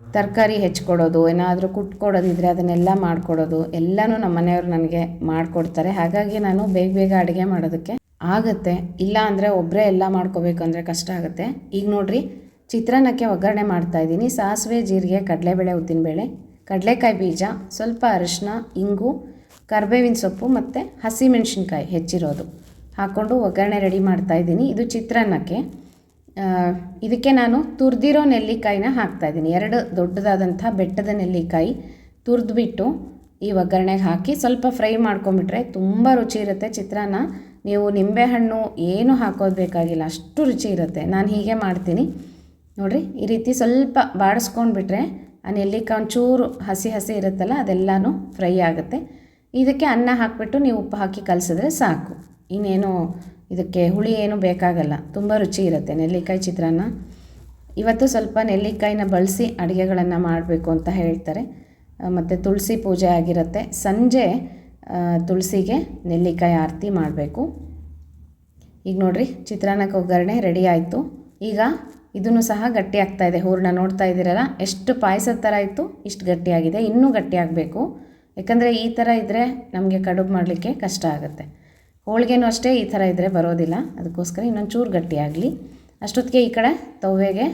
ತರಕಾರಿ ಹೆಚ್ಕೊಡೋದು, ಏನಾದರೂ ಕುಟ್ಕೊಡೋದಿದ್ರೆ ಅದನ್ನೆಲ್ಲ ಮಾಡಿಕೊಡೋದು, ಎಲ್ಲನೂ ನಮ್ಮ ಮನೆಯವ್ರು ನನಗೆ ಮಾಡಿಕೊಡ್ತಾರೆ. ಹಾಗಾಗಿ ನಾನು ಬೇಗ ಬೇಗ ಅಡುಗೆ ಮಾಡೋದಕ್ಕೆ ಆಗುತ್ತೆ. ಇಲ್ಲ ಅಂದರೆ ಒಬ್ಬರೇ ಎಲ್ಲ ಮಾಡ್ಕೋಬೇಕಂದ್ರೆ ಕಷ್ಟ ಆಗುತ್ತೆ. ಈಗ ನೋಡಿರಿ, ಚಿತ್ರಾನ್ನಕ್ಕೆ ಒಗ್ಗರಣೆ ಮಾಡ್ತಾಯಿದ್ದೀನಿ ಸಾಸಿವೆ, ಜೀರಿಗೆ, ಕಡಲೆಬೇಳೆ, ಉದ್ದಿನಬೇಳೆ, ಕಡಲೆಕಾಯಿ ಬೀಜ, ಸ್ವಲ್ಪ ಅರಿಶಿನ ಇಂಗು ಕರ್ಬೇವಿನ ಸೊಪ್ಪು ಮತ್ತು ಹಸಿಮೆಣ್ಸಿನ್ಕಾಯಿ ಹೆಚ್ಚಿರೋದು. ಹಾಕ್ಕೊಂಡು ಒಗ್ಗರಣೆ ರೆಡಿ ಮಾಡ್ತಾಯಿದ್ದೀನಿ ಇದು ಚಿತ್ರಾನ್ನಕ್ಕೆ. ಇದಕ್ಕೆ ನಾನು ತುರಿದಿರೋ ನೆಲ್ಲಿಕಾಯಿನ ಹಾಕ್ತಾಯಿದ್ದೀನಿ ಎರಡು ದೊಡ್ಡದಾದಂಥ ಬೆಟ್ಟದ ನೆಲ್ಲಿಕಾಯಿ ತುರಿದ್ಬಿಟ್ಟು ಈ ಒಗ್ಗರಣೆಗೆ ಹಾಕಿ ಸ್ವಲ್ಪ ಫ್ರೈ ಮಾಡ್ಕೊಂಬಿಟ್ರೆ ತುಂಬ ರುಚಿ ಇರುತ್ತೆ ಚಿತ್ರಾನ್ನ. ನೀವು ನಿಂಬೆಹಣ್ಣು ಏನು ಹಾಕೋದು ಬೇಕಾಗಿಲ್ಲ, ಅಷ್ಟು ರುಚಿ ಇರುತ್ತೆ. ನಾನು ಹೀಗೆ ಮಾಡ್ತೀನಿ. ನೋಡಿರಿ, ಈ ರೀತಿ ಸ್ವಲ್ಪ ಬಾಡಿಸ್ಕೊಂಡ್ಬಿಟ್ರೆ ಆ ನೆಲ್ಲಿಕಾಯಿ ಒಂಚೂರು ಹಸಿ ಹಸಿ ಇರುತ್ತಲ್ಲ, ಅದೆಲ್ಲನೂ ಫ್ರೈ ಆಗುತ್ತೆ. ಇದಕ್ಕೆ ಅನ್ನ ಹಾಕಿಬಿಟ್ಟು ನೀವು ಉಪ್ಪು ಹಾಕಿ ಕಲಸಿದ್ರೆ ಸಾಕು. ಇನ್ನೇನು ಇದಕ್ಕೆ ಹುಳಿ ಏನು ಬೇಕಾಗಲ್ಲ. ತುಂಬ ರುಚಿ ಇರುತ್ತೆ ನೆಲ್ಲಿಕಾಯಿ ಚಿತ್ರಾನ್ನ. ಇವತ್ತು ಸ್ವಲ್ಪ ನೆಲ್ಲಿಕಾಯಿನ ಬಳಸಿ ಅಡುಗೆಗಳನ್ನು ಮಾಡಬೇಕು ಅಂತ ಹೇಳ್ತಾರೆ. ಮತ್ತು ತುಳಸಿ ಪೂಜೆ ಆಗಿರುತ್ತೆ. ಸಂಜೆ ತುಳಸಿಗೆ ನೆಲ್ಲಿಕಾಯಿ ಆರತಿ ಮಾಡಬೇಕು. ಈಗ ನೋಡಿರಿ, ಚಿತ್ರಾನ್ನಕ್ಕೆ ಒಗ್ಗರಣೆ ರೆಡಿ ಆಯಿತು. ಈಗ ಇದನ್ನು ಸಹ ಗಟ್ಟಿ ಆಗ್ತಾ ಇದೆ. ಹೂರಣ ನೋಡ್ತಾ ಇದ್ದೀರಲ್ಲ, ಎಷ್ಟು ಪಾಯಸದ ಥರ ಇತ್ತು, ಇಷ್ಟು ಗಟ್ಟಿಯಾಗಿದೆ. ಇನ್ನೂ ಗಟ್ಟಿಯಾಗಬೇಕು ಯಾಕಂದರೆ ಈ ಥರ ಇದ್ದರೆ ನಮಗೆ ಕಡುಬು ಮಾಡಲಿಕ್ಕೆ ಕಷ್ಟ ಆಗುತ್ತೆ. ಹೋಳಿಗೆನೂ ಅಷ್ಟೇ ಈ ಥರ ಇದ್ದರೆ ಬರೋದಿಲ್ಲ. ಅದಕ್ಕೋಸ್ಕರ ಇನ್ನೊಂದು ಚೂರು ಗಟ್ಟಿಯಾಗಲಿ ಅಷ್ಟೊತ್ತಿಗೆ ಈ ಕಡೆ ತವ್ವೆಗೆ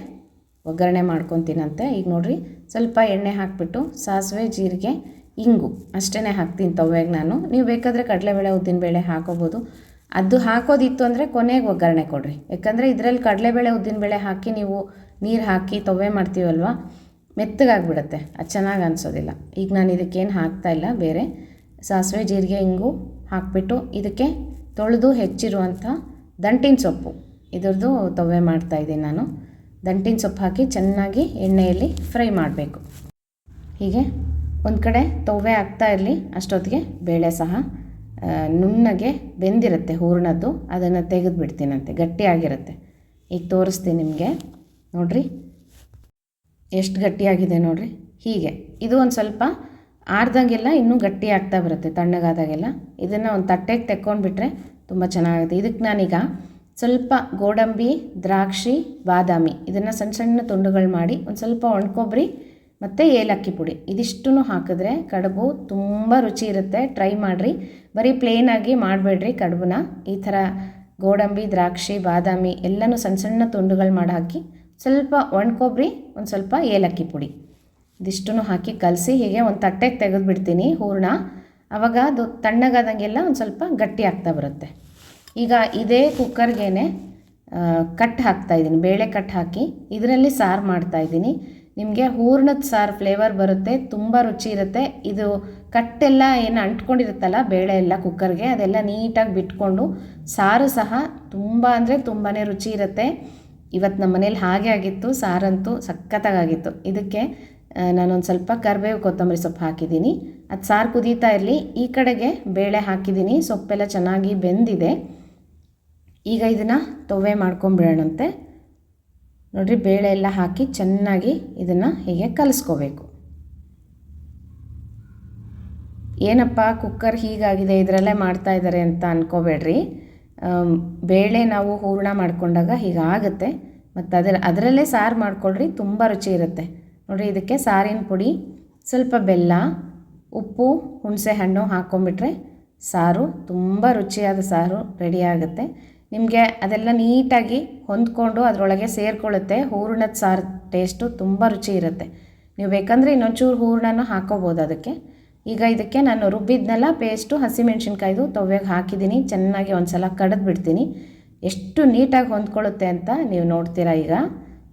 ಒಗ್ಗರಣೆ ಮಾಡ್ಕೊತೀನಂತೆ. ಈಗ ನೋಡಿರಿ, ಸ್ವಲ್ಪ ಎಣ್ಣೆ ಹಾಕಿಬಿಟ್ಟು ಸಾಸಿವೆ, ಜೀರಿಗೆ, ಇಂಗು ಅಷ್ಟೇ ಹಾಕ್ತೀನಿ ತವ್ವೆಗೆ ನಾನು. ನೀವು ಬೇಕಾದರೆ ಕಡಲೆಬೇಳೆ, ಉದ್ದಿನಬೇಳೆ ಹಾಕೋಬೋದು. ಅದು ಹಾಕೋದಿತ್ತು ಅಂದರೆ ಕೊನೆಗೆ ಒಗ್ಗರಣೆ ಕೊಡಿರಿ. ಯಾಕಂದರೆ ಇದರಲ್ಲಿ ಕಡಲೆಬೇಳೆ, ಉದ್ದಿನಬೇಳೆ ಹಾಕಿ ನೀವು ನೀರು ಹಾಕಿ ತವ್ವೆ ಮಾಡ್ತೀವಲ್ವ? ಮೆತ್ತಗಾಗ್ಬಿಡುತ್ತೆ. ಅದು ಚೆನ್ನಾಗಿ ಅನಿಸೋದಿಲ್ಲ. ಈಗ ನಾನು ಇದಕ್ಕೇನು ಹಾಕ್ತಾಯಿಲ್ಲ ಬೇರೆ ಸಾಸಿವೆ, ಜೀರಿಗೆ ಹಿಂಗು ಹಾಕಿಬಿಟ್ಟು ಇದಕ್ಕೆ ತೊಳೆದು ಹೆಚ್ಚಿರುವಂಥ ದಂಟಿನ ಸೊಪ್ಪು. ಇದ್ರದ್ದು ತವ್ವೆ ಮಾಡ್ತಾಯಿದ್ದೀನಿ ನಾನು. ದಂಟಿನ ಸೊಪ್ಪು ಹಾಕಿ ಚೆನ್ನಾಗಿ ಎಣ್ಣೆಯಲ್ಲಿ ಫ್ರೈ ಮಾಡಬೇಕು. ಹೀಗೆ ಒಂದು ಕಡೆ ತೊವೆ ಆಗ್ತಾ ಇರಲಿ. ಅಷ್ಟೊತ್ತಿಗೆ ಬೇಳೆ ಸಹ ನುಣ್ಣಗೆ ಬೆಂದಿರುತ್ತೆ ಹೂರ್ಣದ್ದು. ಅದನ್ನು ತೆಗೆದು ಬಿಡ್ತೀನಂತೆ ಗಟ್ಟಿಯಾಗಿರುತ್ತೆ. ಈಗ ತೋರಿಸ್ತೀನಿ ನಿಮಗೆ. ನೋಡಿರಿ. ಎಷ್ಟು ಗಟ್ಟಿಯಾಗಿದೆ ನೋಡಿರಿ? ಹೀಗೆ. ಇದು ಒಂದು ಸ್ವಲ್ಪ ಆರ್ದಂಗೆಲ್ಲ ಇನ್ನೂ ಗಟ್ಟಿ ಆಗ್ತಾ ಬರುತ್ತೆ, ತಣ್ಣಗಾದಾಗೆಲ್ಲ. ಇದನ್ನು ಒಂದು ತಟ್ಟೆಗೆ ತೆಕ್ಕೊಂಡ್ಬಿಟ್ರೆ ತುಂಬ ಚೆನ್ನಾಗುತ್ತೆ ಇದಕ್ಕೆ ನಾನೀಗ ಸ್ವಲ್ಪ ಗೋಡಂಬಿ, ದ್ರಾಕ್ಷಿ, ಬಾದಾಮಿ ಇದನ್ನು ಸಣ್ಣ ಸಣ್ಣ ತುಂಡುಗಳು ಮಾಡಿ ಒಂದು ಸ್ವಲ್ಪ ಒಣಕೊಬ್ಬರಿ ಮತ್ತು ಏಲಕ್ಕಿ ಪುಡಿ. ಇದಿಷ್ಟು ಹಾಕಿದ್ರೆ ಕಡುಬು ತುಂಬ ರುಚಿ ಇರುತ್ತೆ. ಟ್ರೈ ಮಾಡಿರಿ. ಬರೀ ಪ್ಲೇನಾಗಿ ಮಾಡಬೇಡ್ರಿ ಕಡುಬನ್ನ ಈ ಥರ ಗೋಡಂಬಿ, ದ್ರಾಕ್ಷಿ, ಬಾದಾಮಿ ಎಲ್ಲನೂ ಸಣ್ಣ ಸಣ್ಣ ತುಂಡುಗಳು ಮಾಡಿ ಹಾಕಿ ಸ್ವಲ್ಪ ಒಣ ಕೊಬ್ಬರಿ, ಒಂದು ಸ್ವಲ್ಪ ಏಲಕ್ಕಿ ಪುಡಿ. ಇದಿಷ್ಟನ್ನು ಹಾಕಿ ಕಲಸಿ ಹೀಗೆ ಒಂದು ತಟ್ಟೆಗೆ ತೆಗೆದುಬಿಡ್ತೀನಿ ಹೂರಣ. ಆವಾಗ ಅದು ತಣ್ಣಗಾದಂಗೆಲ್ಲ ಒಂದು ಸ್ವಲ್ಪ ಗಟ್ಟಿ ಆಗ್ತಾ ಬರುತ್ತೆ. ಈಗ ಇದೇ ಕುಕ್ಕರ್ಗೇನೆ ಕಟ್ ಹಾಕ್ತಾ ಇದ್ದೀನಿ, ಬೇಳೆ ಕಟ್ ಹಾಕಿ. ಇದರಲ್ಲಿ ಸಾರು ಮಾಡ್ತಾ ಇದ್ದೀನಿ. ನಿಮಗೆ ಹೂರ್ಣದ ಸಾರು ಫ್ಲೇವರ್ ಬರುತ್ತೆ, ತುಂಬ ರುಚಿ ಇರುತ್ತೆ. ಇದು ಕಟ್ಟೆಲ್ಲ ಏನು ಅಂಟ್ಕೊಂಡಿರುತ್ತಲ್ಲ, ಬೇಳೆ ಎಲ್ಲ ಕುಕ್ಕರ್ಗೆ ಅದೆಲ್ಲ ನೀಟಾಗಿ ಬಿಟ್ಕೊಂಡು ಸಾರು ಸಹ ತುಂಬ ಅಂದರೆ ತುಂಬಾ ರುಚಿ ಇರುತ್ತೆ. ಇವತ್ತು ನಮ್ಮ ಮನೇಲಿ ಹಾಗೆ ಆಗಿತ್ತು ಸಾರಂತೂ ಸಖತ್ತಾಗಿತ್ತು ಇದಕ್ಕೆ ನಾನೊಂದು ಸ್ವಲ್ಪ ಕರಿಬೇವು ಕೊತ್ತಂಬರಿ ಸೊಪ್ಪು ಹಾಕಿದ್ದೀನಿ. ಅದು ಸಾರು ಕುದೀತಾ ಇರಲಿ. ಈ ಕಡೆಗೆ ಬೇಳೆ ಹಾಕಿದ್ದೀನಿ. ಸೊಪ್ಪೆಲ್ಲ ಚೆನ್ನಾಗಿ ಬೆಂದಿದೆ. ಈಗ ಇದನ್ನು ತೊವೆ ಮಾಡ್ಕೊಂಬಿಡೋಣಂತೆ. ನೋಡಿರಿ ಬೇಳೆ ಎಲ್ಲ ಹಾಕಿ ಚೆನ್ನಾಗಿ ಇದನ್ನು ಹೀಗೆ ಕಲಿಸ್ಕೋಬೇಕು. ಏನಪ್ಪ ಕುಕ್ಕರ್ ಹೀಗಾಗಿದೆ ಇದರಲ್ಲೇ ಮಾಡ್ತಾ ಇದ್ದಾರೆ ಅಂತ ಅನ್ಕೋಬೇಡ್ರಿ. ಆಮ್, ಬೇಳೆ ನಾವು ಹೂರಣ ಮಾಡಿಕೊಂಡಾಗ ಹೀಗಾಗುತ್ತೆ ಮತ್ತು ಅದರ, ಅದರಲ್ಲೇ ಸಾರು ಮಾಡ್ಕೊಳ್ರಿ ತುಂಬ ರುಚಿ ಇರುತ್ತೆ. ನೋಡಿರಿ ಇದಕ್ಕೆ ಸಾರಿನ ಪುಡಿ, ಸ್ವಲ್ಪ ಬೆಲ್ಲ, ಉಪ್ಪು, ಹುಣಸೆ ಹಣ್ಣು ಹಾಕ್ಕೊಂಬಿಟ್ರೆ ಸಾರು, ತುಂಬ ರುಚಿಯಾದ ಸಾರು ರೆಡಿಯಾಗುತ್ತೆ ನಿಮಗೆ ಅದೆಲ್ಲ ನೀಟಾಗಿ ಹೊಂದ್ಕೊಂಡು ಅದರೊಳಗೆ ಸೇರಿಕೊಳ್ಳುತ್ತೆ. ಹೂರಣದ ಸಾರು ಟೇಸ್ಟು ತುಂಬ ರುಚಿ ಇರುತ್ತೆ. ನೀವು ಬೇಕಂದರೆ ಇನ್ನೊಂಚೂರು ಹೂರಣನೂ ಹಾಕೋಬೋದು ಅದಕ್ಕೆ. ಈಗ ಇದಕ್ಕೆ ನಾನು ರುಬ್ಬಿದ್ನೆಲ್ಲ ಪೇಸ್ಟು ಹಸಿಮೆಣ್ಸಿನ್ಕಾಯ್ದು ತೊವ್ವೆಗೆ ಹಾಕಿದ್ದೀನಿ. ಚೆನ್ನಾಗಿ ಒಂದು ಸಲ ಎಷ್ಟು ನೀಟಾಗಿ ಹೊಂದ್ಕೊಳ್ಳುತ್ತೆ ಅಂತ ನೀವು ನೋಡ್ತೀರಾ ಈಗ.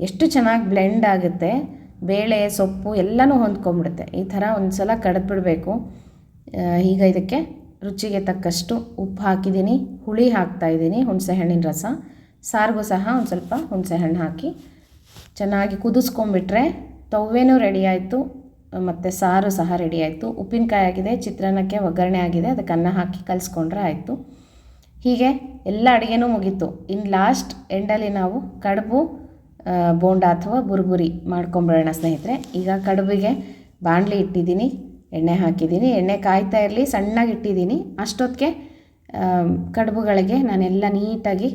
ಎಷ್ಟು ಚೆನ್ನಾಗಿ ಬ್ಲೆಂಡ್ ಆಗುತ್ತೆ. ಬೇಳೆ, ಸೊಪ್ಪು ಎಲ್ಲನೂ ಹೊಂದ್ಕೊಂಬಿಡುತ್ತೆ. ಈ ಥರ ಒಂದು ಸಲ ಕಡಿದು ಈಗ ಇದಕ್ಕೆ ರುಚಿಗೆ ತಕ್ಕಷ್ಟು ಉಪ್ಪು ಹಾಕಿದ್ದೀನಿ. ಹುಳಿ ಹಾಕ್ತಾ ಇದ್ದೀನಿ ಹುಣಸೆ ಹಣ್ಣಿನ ರಸ. ಸಾರಿಗೂ ಸಹ ಒಂದು ಸ್ವಲ್ಪ ಹುಣಸೆಹಣ್ಣು ಹಾಕಿ ಚೆನ್ನಾಗಿ ಕುದಿಸ್ಕೊಂಬಿಟ್ರೆ ತವ್ವೇನೂ ರೆಡಿ ಆಯಿತು. ಮತ್ತು ಸಾರು ಸಹ ರೆಡಿ ಆಯಿತು. ಉಪ್ಪಿನಕಾಯಿ ಆಗಿದೆ, ಚಿತ್ರಾನ್ನಕ್ಕೆ ಒಗ್ಗರಣೆ ಆಗಿದೆ, ಅದಕ್ಕೆ ಅನ್ನ ಹಾಕಿ ಕಲಿಸ್ಕೊಂಡ್ರೆ ಆಯಿತು. ಹೀಗೆ ಎಲ್ಲ ಅಡುಗೆನೂ ಮುಗೀತು. ಇನ್ನು ಲಾಸ್ಟ್ ಎಂಡಲ್ಲಿ ನಾವು ಕಡುಬು ಬೋಂಡ ಅಥವಾ ಬುರ್ಬುರಿ ಮಾಡ್ಕೊಂಬಿಡೋಣ ಸ್ನೇಹಿತರೆ. ಈಗ ಕಡುಬಿಗೆ ಬಾಣಲಿ ಇಟ್ಟಿದ್ದೀನಿ, ಎಣ್ಣೆ ಹಾಕಿದ್ದೀನಿ. ಎಣ್ಣೆ ಕಾಯ್ತಾ ಇರಲಿ, ಸಣ್ಣಗೆ ಇಟ್ಟಿದ್ದೀನಿ. ಅಷ್ಟೊತ್ತಿಗೆ ಕಡುಬುಗಳಿಗೆ ನಾನೆಲ್ಲ ನೀಟಾಗಿ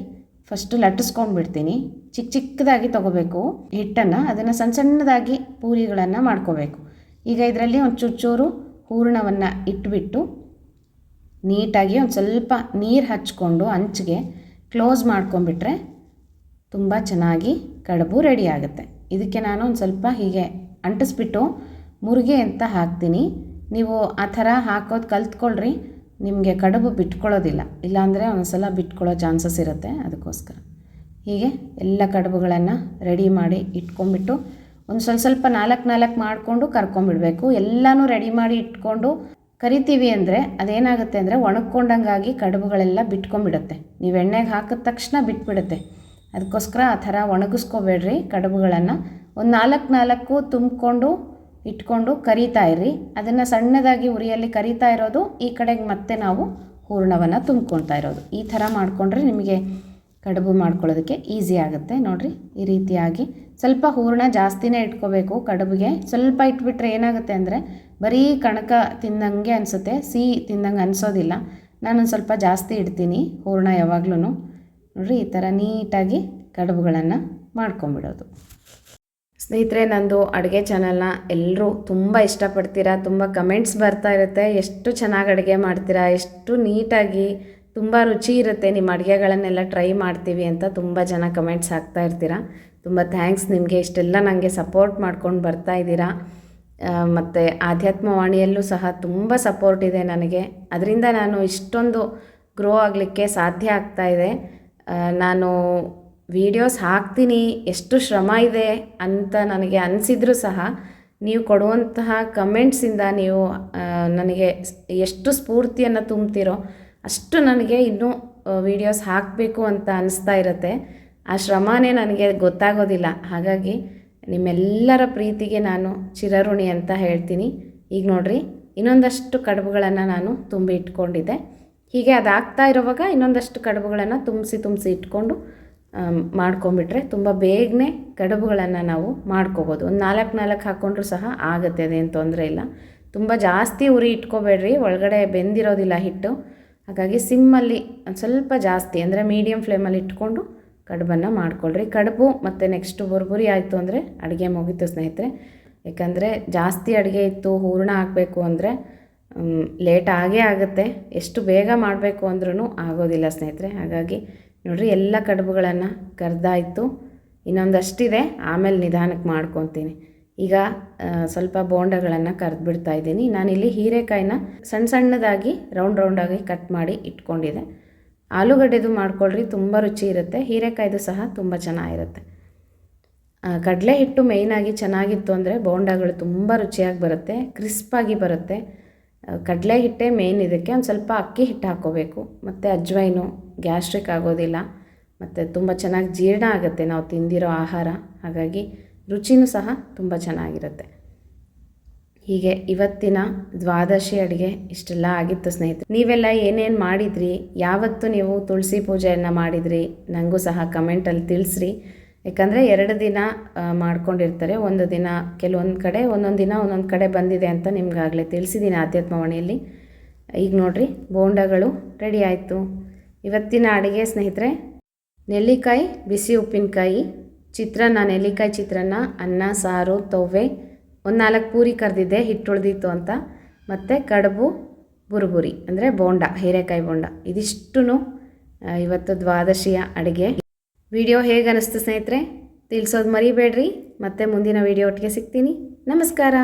ಫಸ್ಟು ಲಟ್ಟಿಸ್ಕೊಂಡ್ಬಿಡ್ತೀನಿ. ಚಿಕ್ಕ ಚಿಕ್ಕದಾಗಿ ತೊಗೋಬೇಕು ಹಿಟ್ಟನ್ನು. ಅದನ್ನು ಸಣ್ಣ ಸಣ್ಣದಾಗಿ ಪೂರಿಗಳನ್ನು ಮಾಡ್ಕೋಬೇಕು. ಈಗ ಇದರಲ್ಲಿ ಒಂದು ಚೂರು ಹೂರಣವನ್ನು ಇಟ್ಬಿಟ್ಟು ನೀಟಾಗಿ ಒಂದು ಸ್ವಲ್ಪ ನೀರು ಹಚ್ಕೊಂಡು ಅಂಚಿಗೆ ಕ್ಲೋಸ್ ಮಾಡ್ಕೊಂಬಿಟ್ರೆ ತುಂಬ ಚೆನ್ನಾಗಿ ಕಡುಬು ರೆಡಿ ಆಗುತ್ತೆ. ಇದಕ್ಕೆ ನಾನು ಒಂದು ಸ್ವಲ್ಪ ಹೀಗೆ ಅಂಟಿಸ್ಬಿಟ್ಟು ಮುರುಗೆ ಅಂತ ಹಾಕ್ತೀನಿ. ನೀವು ಆ ಥರ ಹಾಕೋದು ಕಲ್ತ್ಕೊಳ್ರಿ, ನಿಮಗೆ ಕಡುಬು ಬಿಟ್ಕೊಳ್ಳೋದಿಲ್ಲ. ಇಲ್ಲಾಂದರೆ ಒಂದ್ಸಲ ಬಿಟ್ಕೊಳ್ಳೋ ಚಾನ್ಸಸ್ ಇರುತ್ತೆ ಅದಕ್ಕೋಸ್ಕರ. ಹೀಗೆ ಎಲ್ಲ ಕಡುಬುಗಳನ್ನು ರೆಡಿ ಮಾಡಿ ಇಟ್ಕೊಂಡ್ಬಿಟ್ಟು ಒಂದು ಸ್ವಲ್ಪ ಸ್ವಲ್ಪ ನಾಲ್ಕು ನಾಲ್ಕು ಮಾಡಿಕೊಂಡು ಕರ್ಕೊಂಡ್ಬಿಡ್ಬೇಕು. ಎಲ್ಲನೂ ರೆಡಿ ಮಾಡಿ ಇಟ್ಕೊಂಡು ಕರಿತೀವಿ ಅಂದರೆ ಅದೇನಾಗುತ್ತೆ ಅಂದರೆ ಒಣಗ್ಕೊಂಡಂಗಾಗಿ ಕಡುಬುಗಳೆಲ್ಲ ಬಿಟ್ಕೊಂಡ್ಬಿಡುತ್ತೆ. ನೀವು ಎಣ್ಣೆಗೆ ಹಾಕಿದ ತಕ್ಷಣ ಬಿಟ್ಬಿಡುತ್ತೆ. ಅದಕ್ಕೋಸ್ಕರ ಆ ಥರ ಒಣಗಿಸ್ಕೋಬೇಡ್ರಿ ಕಡುಬುಗಳನ್ನು. ಒಂದು ನಾಲ್ಕು ನಾಲ್ಕು ತುಂಬಿಕೊಂಡು ಇಟ್ಕೊಂಡು ಕರಿತಾ ಇರ್ರಿ. ಅದನ್ನು ಸಣ್ಣದಾಗಿ ಉರಿಯಲ್ಲಿ ಕರಿತಾ ಇರೋದು, ಈ ಕಡೆಗೆ ಮತ್ತೆ ನಾವು ಹೂರಣವನ್ನು ತುಂಬ್ಕೊಳ್ತಾ ಇರೋದು. ಈ ಥರ ಮಾಡಿಕೊಂಡ್ರೆ ನಿಮಗೆ ಕಡುಬು ಮಾಡ್ಕೊಳ್ಳೋದಕ್ಕೆ ಈಸಿ ಆಗುತ್ತೆ. ನೋಡಿರಿ, ಈ ರೀತಿಯಾಗಿ ಸ್ವಲ್ಪ ಹೂರಣ ಜಾಸ್ತಿನೇ ಇಟ್ಕೋಬೇಕು ಕಡುಬಿಗೆ. ಸ್ವಲ್ಪ ಇಟ್ಬಿಟ್ರೆ ಏನಾಗುತ್ತೆ ಅಂದರೆ, ಬರೀ ಕಣಕ ತಿಂದಂಗೆ ಅನಿಸುತ್ತೆ, ಸಿಹಿ ತಿಂದಂಗೆ ಅನಿಸೋದಿಲ್ಲ. ನಾನೊಂದು ಸ್ವಲ್ಪ ಜಾಸ್ತಿ ಇಡ್ತೀನಿ ಹೂರಣ ಯಾವಾಗ್ಲೂ ನೋಡಿರಿ, ಈ ಥರ ನೀಟಾಗಿ ಕಡುಬುಗಳನ್ನು ಮಾಡ್ಕೊಂಬಿಡೋದು. ಸ್ನೇಹಿತರೆ, ನಂದು ಅಡುಗೆ ಚಾನಲ್ನ ಎಲ್ಲರೂ ತುಂಬ ಇಷ್ಟಪಡ್ತೀರಾ? ತುಂಬ ಕಮೆಂಟ್ಸ್ ಬರ್ತಾ ಇರುತ್ತೆ. ಎಷ್ಟು ಚೆನ್ನಾಗಿ ಅಡುಗೆ ಮಾಡ್ತೀರಾ? ಎಷ್ಟು ನೀಟಾಗಿ ತುಂಬ ರುಚಿ ಇರುತ್ತೆ. ನಿಮ್ಮ ಅಡುಗೆಗಳನ್ನೆಲ್ಲ ಟ್ರೈ ಮಾಡ್ತೀವಿ ಅಂತ ತುಂಬ ಜನ ಕಮೆಂಟ್ಸ್ ಹಾಕ್ತಾ ಇರ್ತೀರ. ತುಂಬ ಥ್ಯಾಂಕ್ಸ್ ನಿಮಗೆ. ಇಷ್ಟೆಲ್ಲ ನನಗೆ ಸಪೋರ್ಟ್ ಮಾಡ್ಕೊಂಡು ಬರ್ತಾ ಇದ್ದೀರಾ. ಮತ್ತು ಆಧ್ಯಾತ್ಮವಾಣಿಯಲ್ಲೂ ಸಹ ತುಂಬ ಸಪೋರ್ಟ್ ಇದೆ ನನಗೆ. ಅದರಿಂದ ನಾನು ಇಷ್ಟೊಂದು ಗ್ರೋ ಆಗಲಿಕ್ಕೆ ಸಾಧ್ಯ ಆಗ್ತಾ ಇದೆ. ನಾನು ವೀಡಿಯೋಸ್ ಹಾಕ್ತೀನಿ. ಎಷ್ಟು ಶ್ರಮ ಇದೆ ಅಂತ ನನಗೆ ಅನಿಸಿದ್ರೂ ಸಹ ನೀವು ಕೊಡುವಂತಹ ಕಮೆಂಟ್ಸಿಂದ ನೀವು ನನಗೆ ಎಷ್ಟು ಸ್ಫೂರ್ತಿಯನ್ನು ತುಂಬ್ತಿರೋ ಅಷ್ಟು ನನಗೆ ಇನ್ನೂ ವಿಡಿಯೋಸ್ ಹಾಕಬೇಕು ಅಂತ ಅನಿಸ್ತಾ ಇರುತ್ತೆ. ಆ ಶ್ರಮನೇ ನನಗೆ ಗೊತ್ತಾಗೋದಿಲ್ಲ. ಹಾಗಾಗಿ ನಿಮ್ಮೆಲ್ಲರ ಪ್ರೀತಿಗೆ ನಾನು ಚಿರಋಣಿ ಅಂತ ಹೇಳ್ತೀನಿ. ಈಗ ನೋಡಿರಿ, ಇನ್ನೊಂದಷ್ಟು ಕಡುಬುಗಳನ್ನು ನಾನು ತುಂಬಿ ಇಟ್ಕೊಂಡಿದ್ದೆ. ಹೀಗೆ ಅದಾಗ್ತಾ ಇರುವಾಗ ಇನ್ನೊಂದಷ್ಟು ಕಡುಬುಗಳನ್ನು ತುಂಬಿಸಿ ತುಂಬಿಸಿ ಇಟ್ಕೊಂಡು ಮಾಡ್ಕೊಂಬಿಟ್ರೆ ತುಂಬ ಬೇಗನೆ ಕಡುಬುಗಳನ್ನು ನಾವು ಮಾಡ್ಕೋಬೋದು. ಒಂದು ನಾಲ್ಕು ನಾಲ್ಕು ಹಾಕ್ಕೊಂಡ್ರೂ ಸಹ ಆಗುತ್ತೆ, ಅದೇನು ತೊಂದರೆ ಇಲ್ಲ. ತುಂಬ ಜಾಸ್ತಿ ಉರಿ ಇಟ್ಕೋಬೇಡ್ರಿ. ಒಳಗಡೆ ಬೆಂದಿರೋದಿಲ್ಲ ಹಿಟ್ಟು. ಹಾಗಾಗಿ ಸಿಮ್ಮಲ್ಲಿ ಒಂದು ಸ್ವಲ್ಪ ಜಾಸ್ತಿ, ಅಂದರೆ ಮೀಡಿಯಮ್ ಫ್ಲೇಮಲ್ಲಿ ಇಟ್ಕೊಂಡು ಕಡುಬನ್ನು ಮಾಡ್ಕೊಳ್ರಿ. ಕಡುಬು ಮತ್ತು ನೆಕ್ಸ್ಟ್ ಬುರ್ಬುರಿ ಆಯಿತು ಅಂದರೆ ಅಡುಗೆ ಮುಗೀತು ಸ್ನೇಹಿತರೆ. ಯಾಕಂದರೆ ಜಾಸ್ತಿ ಅಡುಗೆ ಇತ್ತು, ಹೂರಣ ಹಾಕಬೇಕು ಅಂದರೆ ಲೇಟ್ ಆಗೇ ಆಗುತ್ತೆ. ಎಷ್ಟು ಬೇಗ ಮಾಡಬೇಕು ಅಂದ್ರೂ ಆಗೋದಿಲ್ಲ ಸ್ನೇಹಿತರೆ. ಹಾಗಾಗಿ ನೋಡಿರಿ, ಎಲ್ಲ ಕಡುಬುಗಳನ್ನು ಕರೆದಾಯಿತು. ಇನ್ನೊಂದಷ್ಟಿದೆ, ಆಮೇಲೆ ನಿಧಾನಕ್ಕೆ ಮಾಡ್ಕೊತೀನಿ. ಈಗ ಸ್ವಲ್ಪ ಬೋಂಡಗಳನ್ನು ಕರೆದ್ಬಿಡ್ತಾ ಇದ್ದೀನಿ. ನಾನಿಲ್ಲಿ ಹೀರೆಕಾಯಿನ ಸಣ್ಣ ಸಣ್ಣದಾಗಿ, ರೌಂಡ್ ರೌಂಡಾಗಿ ಕಟ್ ಮಾಡಿ ಇಟ್ಕೊಂಡಿದ್ದೆ. ಆಲೂಗಡ್ಡೆದು ಮಾಡ್ಕೊಳ್ರಿ, ತುಂಬ ರುಚಿ ಇರುತ್ತೆ. ಹೀರೆಕಾಯ್ದು ಸಹ ತುಂಬ ಚೆನ್ನಾಗಿರುತ್ತೆ. ಕಡಲೆ ಹಿಟ್ಟು ಮೇಯ್ನಾಗಿ ಚೆನ್ನಾಗಿತ್ತು ಅಂದರೆ ಬೋಂಡಗಳು ತುಂಬ ರುಚಿಯಾಗಿ ಬರುತ್ತೆ, ಕ್ರಿಸ್ಪಾಗಿ ಬರುತ್ತೆ. ಕಡಲೆ ಹಿಟ್ಟೇ ಮೇಯ್ನ್ ಇದಕ್ಕೆ. ಒಂದು ಸ್ವಲ್ಪ ಅಕ್ಕಿ ಹಿಟ್ಟು ಹಾಕ್ಕೋಬೇಕು ಮತ್ತು ಅಜ್ವೈನು, ಗ್ಯಾಸ್ಟ್ರಿಕ್ ಆಗೋದಿಲ್ಲ. ಮತ್ತು ತುಂಬ ಚೆನ್ನಾಗಿ ಜೀರ್ಣ ಆಗುತ್ತೆ ನಾವು ತಿಂದಿರೋ ಆಹಾರ. ಹಾಗಾಗಿ ರುಚಿನೂ ಸಹ ತುಂಬ ಚೆನ್ನಾಗಿರುತ್ತೆ. ಹೀಗೆ ಇವತ್ತಿನ ದ್ವಾದಶಿ ಅಡುಗೆ ಇಷ್ಟೆಲ್ಲ ಆಗಿತ್ತು ಸ್ನೇಹಿತರೆ. ನೀವೆಲ್ಲ ಏನೇನು ಮಾಡಿದ್ರಿ? ಯಾವತ್ತು ನೀವು ತುಳಸಿ ಪೂಜೆಯನ್ನು ಮಾಡಿದ್ರಿ? ನನಗೂ ಸಹ ಕಮೆಂಟಲ್ಲಿ ತಿಳಿಸ್ರಿ. ಯಾಕಂದರೆ ಎರಡು ದಿನ ಮಾಡ್ಕೊಂಡಿರ್ತಾರೆ. ಒಂದು ದಿನ ಕೆಲವೊಂದು ಕಡೆ, ಒಂದೊಂದು ದಿನ ಒಂದೊಂದು ಕಡೆ ಬಂದಿದೆ ಅಂತ ನಿಮ್ಗಾಗಲೇ ತಿಳಿಸಿದ್ದೀನಿ ಆಧ್ಯಾತ್ಮವಾಣಿಯಲ್ಲಿ ಈಗ ನೋಡಿರಿ, ಬೋಂಡಗಳು ರೆಡಿ ಆಯಿತು. ಇವತ್ತಿನ ಅಡುಗೆ ಸ್ನೇಹಿತರೆ, ನೆಲ್ಲಿಕಾಯಿ, ಬಿಸಿ ಉಪ್ಪಿನಕಾಯಿ ಚಿತ್ರಾನ್ನ ನೆಲ್ಲಿಕಾಯಿ ಚಿತ್ರಾನ್ನ, ಅನ್ನ, ಸಾರು ತೊವೆ ಒಂದು ನಾಲ್ಕು ಪೂರಿ ಕರೆದಿದ್ದೆ, ಹಿಟ್ಟು ಉಳಿದಿತ್ತು ಅಂತ. ಮತ್ತು ಕಡುಬು, ಬುರುಬುರಿ, ಅಂದರೆ ಬೋಂಡ, ಹೀರೆಕಾಯಿ ಬೋಂಡ. ಇದಿಷ್ಟು ಇವತ್ತು ದ್ವಾದಶಿಯ ಅಡುಗೆ. ವಿಡಿಯೋ ಹೇಗೆ ಅನ್ನಿಸ್ತು ಸ್ನೇಹಿತರೆ, ತಿಳಿಸೋದು ಮರಿಬೇಡ್ರಿ. ಮತ್ತೆ ಮುಂದಿನ ವಿಡಿಯೋ ಒಟ್ಟಿಗೆ ಸಿಗ್ತೀನಿ. ನಮಸ್ಕಾರ.